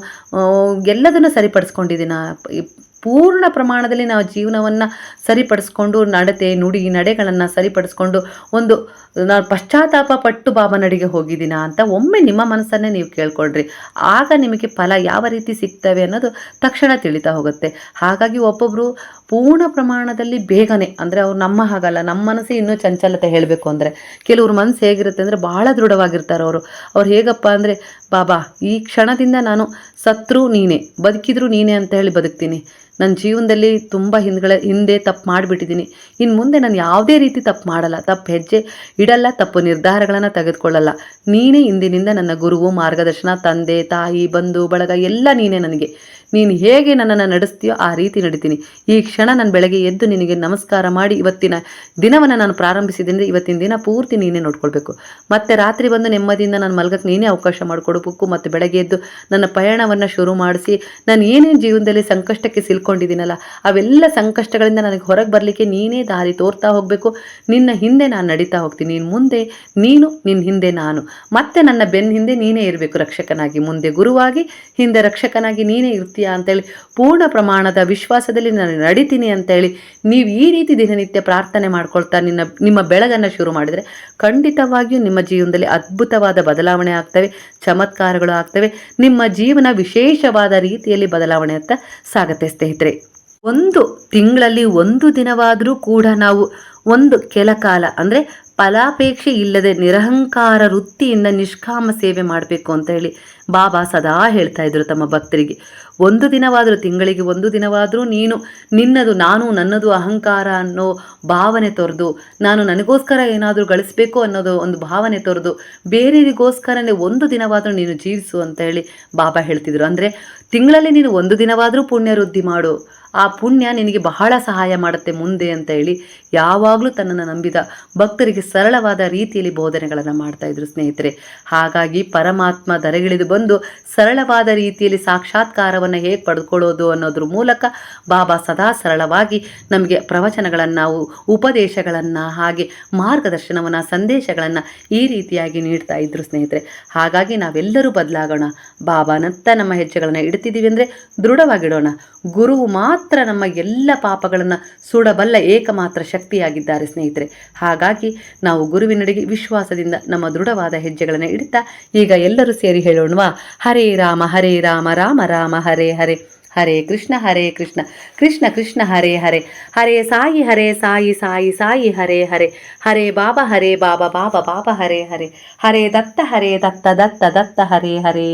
ಎಲ್ಲದನ್ನು ಸರಿಪಡಿಸ್ಕೊಂಡಿದ್ದೀನಾ? ಪೂರ್ಣ ಪ್ರಮಾಣದಲ್ಲಿ ನಾವು ಜೀವನವನ್ನು ಸರಿಪಡಿಸ್ಕೊಂಡು ನಡತೆ, ನುಡಿ, ನಡೆಗಳನ್ನು ಸರಿಪಡಿಸ್ಕೊಂಡು ಒಂದು ನಾನು ಪಶ್ಚಾತ್ತಾಪ ಪಟ್ಟು ಬಾಬನಡಿಗೆ ಹೋಗಿದ್ದೀನಾ ಅಂತ ಒಮ್ಮೆ ನಿಮ್ಮ ಮನಸ್ಸನ್ನೇ ನೀವು ಕೇಳ್ಕೊಳ್ರಿ. ಆಗ ನಿಮಗೆ ಫಲ ಯಾವ ರೀತಿ ಸಿಗ್ತವೆ ಅನ್ನೋದು ತಕ್ಷಣ ತಿಳಿತಾ ಹೋಗುತ್ತೆ. ಹಾಗಾಗಿ ಒಬ್ಬೊಬ್ಬರು ಪೂರ್ಣ ಪ್ರಮಾಣದಲ್ಲಿ ಬೇಗನೆ, ಅಂದರೆ ಅವ್ರು ನಮ್ಮ ಹಾಗಲ್ಲ, ನಮ್ಮ ಮನಸ್ಸು ಇನ್ನೂ ಚಂಚಲತೆ ಹೇಳಬೇಕು ಅಂದರೆ. ಕೆಲವ್ರ ಮನಸ್ಸು ಹೇಗಿರುತ್ತೆ ಅಂದರೆ ಭಾಳ ದೃಢವಾಗಿರ್ತಾರೆ ಅವರು. ಅವ್ರು ಹೇಗಪ್ಪ ಅಂದರೆ ಬಾಬಾ, ಈ ಕ್ಷಣದಿಂದ ನಾನು ಸತ್ರು ನೀನೇ, ಬದುಕಿದ್ರು ನೀನೇ ಅಂತ ಹೇಳಿ ಬದುಕ್ತೀನಿ. ನನ್ನ ಜೀವನದಲ್ಲಿ ತುಂಬ ಹಿಂದ್ಗಳ ಹಿಂದೆ ತಪ್ಪು ಮಾಡಿಬಿಟ್ಟಿದ್ದೀನಿ. ಇನ್ನು ಮುಂದೆ ನಾನು ಯಾವುದೇ ರೀತಿ ತಪ್ಪು ಮಾಡಲ್ಲ. ತಪ್ಪು ಹೆಜ್ಜೆ ಇಡಲ್ಲ, ತಪ್ಪು ನಿರ್ಧಾರಗಳನ್ನು ತೆಗೆದುಕೊಳ್ಳಲ್ಲ. ನೀನೇ ಇಂದಿನಿಂದ ನನ್ನ ಗುರುವು, ಮಾರ್ಗದರ್ಶನ, ತಂದೆ, ತಾಯಿ, ಬಂಧು, ಬಳಗ, ಎಲ್ಲ ನೀನೇ ನನಗೆ. ನೀನು ಹೇಗೆ ನನ್ನನ್ನು ನಡೆಸ್ತೀಯೋ ಆ ರೀತಿ ನಡೀತೀನಿ. ಈ ಕ್ಷಣ ನಾನು ಬೆಳಗ್ಗೆ ಎದ್ದು ನಿನಗೆ ನಮಸ್ಕಾರ ಮಾಡಿ ಇವತ್ತಿನ ದಿನವನ್ನು ನಾನು ಪ್ರಾರಂಭಿಸಿದ್ದೀನಿ ಇವತ್ತಿನ ದಿನ ಪೂರ್ತಿ ನೀನೇ ನೋಡ್ಕೊಳ್ಬೇಕು. ಮತ್ತೆ ರಾತ್ರಿ ಬಂದು ನೆಮ್ಮದಿಯಿಂದ ನಾನು ಮಲ್ಗಕ್ಕೆ ನೀನೇ ಅವಕಾಶ ಮಾಡಿಕೊಡಬೇಕು ಮತ್ತು ಬೆಳಗ್ಗೆ ಎದ್ದು ನನ್ನ ಪಯಣವನ್ನು ಶುರು ಮಾಡಿಸಿ ನಾನು ಏನೇನು ಜೀವನದಲ್ಲಿ ಸಂಕಷ್ಟಕ್ಕೆ ಸಿಲ್ಕೊಂಡಿದ್ದೀನಲ್ಲ, ಅವೆಲ್ಲ ಸಂಕಷ್ಟಗಳಿಂದ ನನಗೆ ಹೊರಗೆ ಬರಲಿಕ್ಕೆ ನೀನೇ ದಾರಿ ತೋರ್ತಾ ಹೋಗಬೇಕು. ನಿನ್ನ ಹಿಂದೆ ನಾನು ನಡೀತಾ ಹೋಗ್ತೀನಿ. ನೀನು ಮುಂದೆ, ನೀನು ನಿನ್ನ ಹಿಂದೆ ನಾನು. ಮತ್ತೆ ನನ್ನ ಬೆನ್ನ ಹಿಂದೆ ನೀನೇ ಇರಬೇಕು ರಕ್ಷಕನಾಗಿ. ಮುಂದೆ ಗುರುವಾಗಿ, ಹಿಂದೆ ರಕ್ಷಕನಾಗಿ ನೀನೇ ಇರ್ತೀಯ ಅಂತೇಳಿ ಪೂರ್ಣ ಪ್ರಮಾಣದ ವಿಶ್ವಾಸದಲ್ಲಿ ನಾನು ನಡಿತೀನಿ ಅಂತೇಳಿ ನೀವು ಈ ರೀತಿ ದಿನನಿತ್ಯ ಪ್ರಾರ್ಥನೆ ಮಾಡ್ಕೊಳ್ತಾ ನಿನ್ನ, ನಿಮ್ಮ ಬೆಳಗನ್ನು ಶುರು ಮಾಡಿದರೆ ಖಂಡಿತವಾಗಿಯೂ ನಿಮ್ಮ ಜೀವನದಲ್ಲಿ ಅದ್ಭುತವಾದ ಬದಲಾವಣೆ ಆಗ್ತವೆ, ಚಮತ್ಕಾರಗಳು ಆಗ್ತವೆ. ನಿಮ್ಮ ಜೀವನ ವಿಶೇಷವಾದ ರೀತಿಯಲ್ಲಿ ಬದಲಾವಣೆ ಅಂತ ಸಾಗತ್ತೆ ಸ್ನೇಹಿತರೆ. ಒಂದು ತಿಂಗಳಲ್ಲಿ ಒಂದು ದಿನವಾದರೂ ಕೂಡ ನಾವು ಒಂದು ಕೆಲ ಕಾಲ ಅಂದರೆ ಫಲಾಪೇಕ್ಷೆ ಇಲ್ಲದೆ ನಿರಹಂಕಾರ ವೃತ್ತಿಯಿಂದ ನಿಷ್ಕಾಮ ಸೇವೆ ಮಾಡಬೇಕು ಅಂತ ಹೇಳಿ ಬಾಬಾ ಸದಾ ಹೇಳ್ತಾ ಇದ್ರು ತಮ್ಮ ಭಕ್ತರಿಗೆ. ಒಂದು ದಿನವಾದರೂ, ತಿಂಗಳಿಗೆ ಒಂದು ದಿನವಾದರೂ ನೀನು ನಿನ್ನದು, ನಾನು ನನ್ನದು ಅಹಂಕಾರ ಅನ್ನೋ ಭಾವನೆ ತೊರೆದು, ನಾನು ನನಗೋಸ್ಕರ ಏನಾದರೂ ಗಳಿಸ್ಬೇಕು ಅನ್ನೋದು ಒಂದು ಭಾವನೆ ತೊರೆದು, ಬೇರೆಯವರಿಗೋಸ್ಕರನೇ ಒಂದು ದಿನವಾದರೂ ನೀನು ಜೀವಿಸು ಅಂತ ಹೇಳಿ ಬಾಬಾ ಹೇಳ್ತಿದ್ರು. ಅಂದರೆ ತಿಂಗಳಲ್ಲಿ ನೀನು ಒಂದು ದಿನವಾದರೂ ಪುಣ್ಯ ವೃದ್ಧಿ ಮಾಡು. ಆ ಪುಣ್ಯ ನಿನಗೆ ಬಹಳ ಸಹಾಯ ಮಾಡುತ್ತೆ ಮುಂದೆ ಅಂತ ಹೇಳಿ ಯಾವಾಗಲೂ ತನ್ನನ್ನು ನಂಬಿದ ಭಕ್ತರಿಗೆ ಸರಳವಾದ ರೀತಿಯಲ್ಲಿ ಬೋಧನೆಗಳನ್ನು ಮಾಡ್ತಾ ಇದ್ರು ಸ್ನೇಹಿತರೆ. ಹಾಗಾಗಿ ಪರಮಾತ್ಮ ದರೆಗಿಳಿದು ಬಂದು ಸರಳವಾದ ರೀತಿಯಲ್ಲಿ ಸಾಕ್ಷಾತ್ಕಾರವನ್ನು ಹೇಗೆ ಪಡೆದುಕೊಳ್ಳೋದು ಅನ್ನೋದ್ರ ಮೂಲಕ ಬಾಬಾ ಸದಾ ಸರಳವಾಗಿ ನಮಗೆ ಪ್ರವಚನಗಳನ್ನು ಉಪದೇಶಗಳನ್ನು ಹಾಗೆ ಮಾರ್ಗದರ್ಶನವನ್ನು, ಸಂದೇಶಗಳನ್ನು ಈ ರೀತಿಯಾಗಿ ನೀಡ್ತಾ ಇದ್ರು ಸ್ನೇಹಿತರೆ. ಹಾಗಾಗಿ ನಾವೆಲ್ಲರೂ ಬದಲಾಗೋಣ. ಬಾಬಾನತ್ತ ನಮ್ಮ ಹೆಜ್ಜೆಗಳನ್ನು ಇಡ್ತಿದ್ದೀವಿ ಅಂದರೆ ದೃಢವಾಗಿಡೋಣ. ಗುರುವು ಮಾತ್ರ ನಮ್ಮ ಎಲ್ಲ ಪಾಪಗಳನ್ನು ಸುಡಬಲ್ಲ ಏಕಮಾತ್ರ ಶಕ್ತಿಯಾಗಿದ್ದಾರೆ ಸ್ನೇಹಿತರೆ. ಹಾಗಾಗಿ ನಾವು ಗುರುವಿನಡೆಗೆ ವಿಶ್ವಾಸದಿಂದ ನಮ್ಮ ದೃಢವಾದ ಹೆಜ್ಜೆಗಳನ್ನು ಇಡುತ್ತಾ ಈಗ ಎಲ್ಲರೂ ಸೇರಿ ಹೇಳೋಣವಾ? ಹರೇ ರಾಮ ಹರೇ ರಾಮ ರಾಮ ರಾಮ, ಹರೇ ಹರೇ. ಹರೇ ಕೃಷ್ಣ ಹರೇ ಕೃಷ್ಣ. ಕೃಷ್ಣ ಕೃಷ್ಣ, ಹರೇ ಹರೇ. ಹರೇ ಸಾಯಿ ಹರೇ ಸಾಯಿ ಸಾಯಿ ಸಾಯಿ, ಹರೇ ಹರೇ. ಹರೇ ಬಾಬಾ ಹರೇ ಬಾಬಾ ಬಾಬಾ ಬಾಬಾ, ಹರೇ ಹರೇ. ಹರೇ ದತ್ತ ಹರೇ ದತ್ತ ದತ್ತ ದತ್ತ, ಹರೇ ಹರೇ.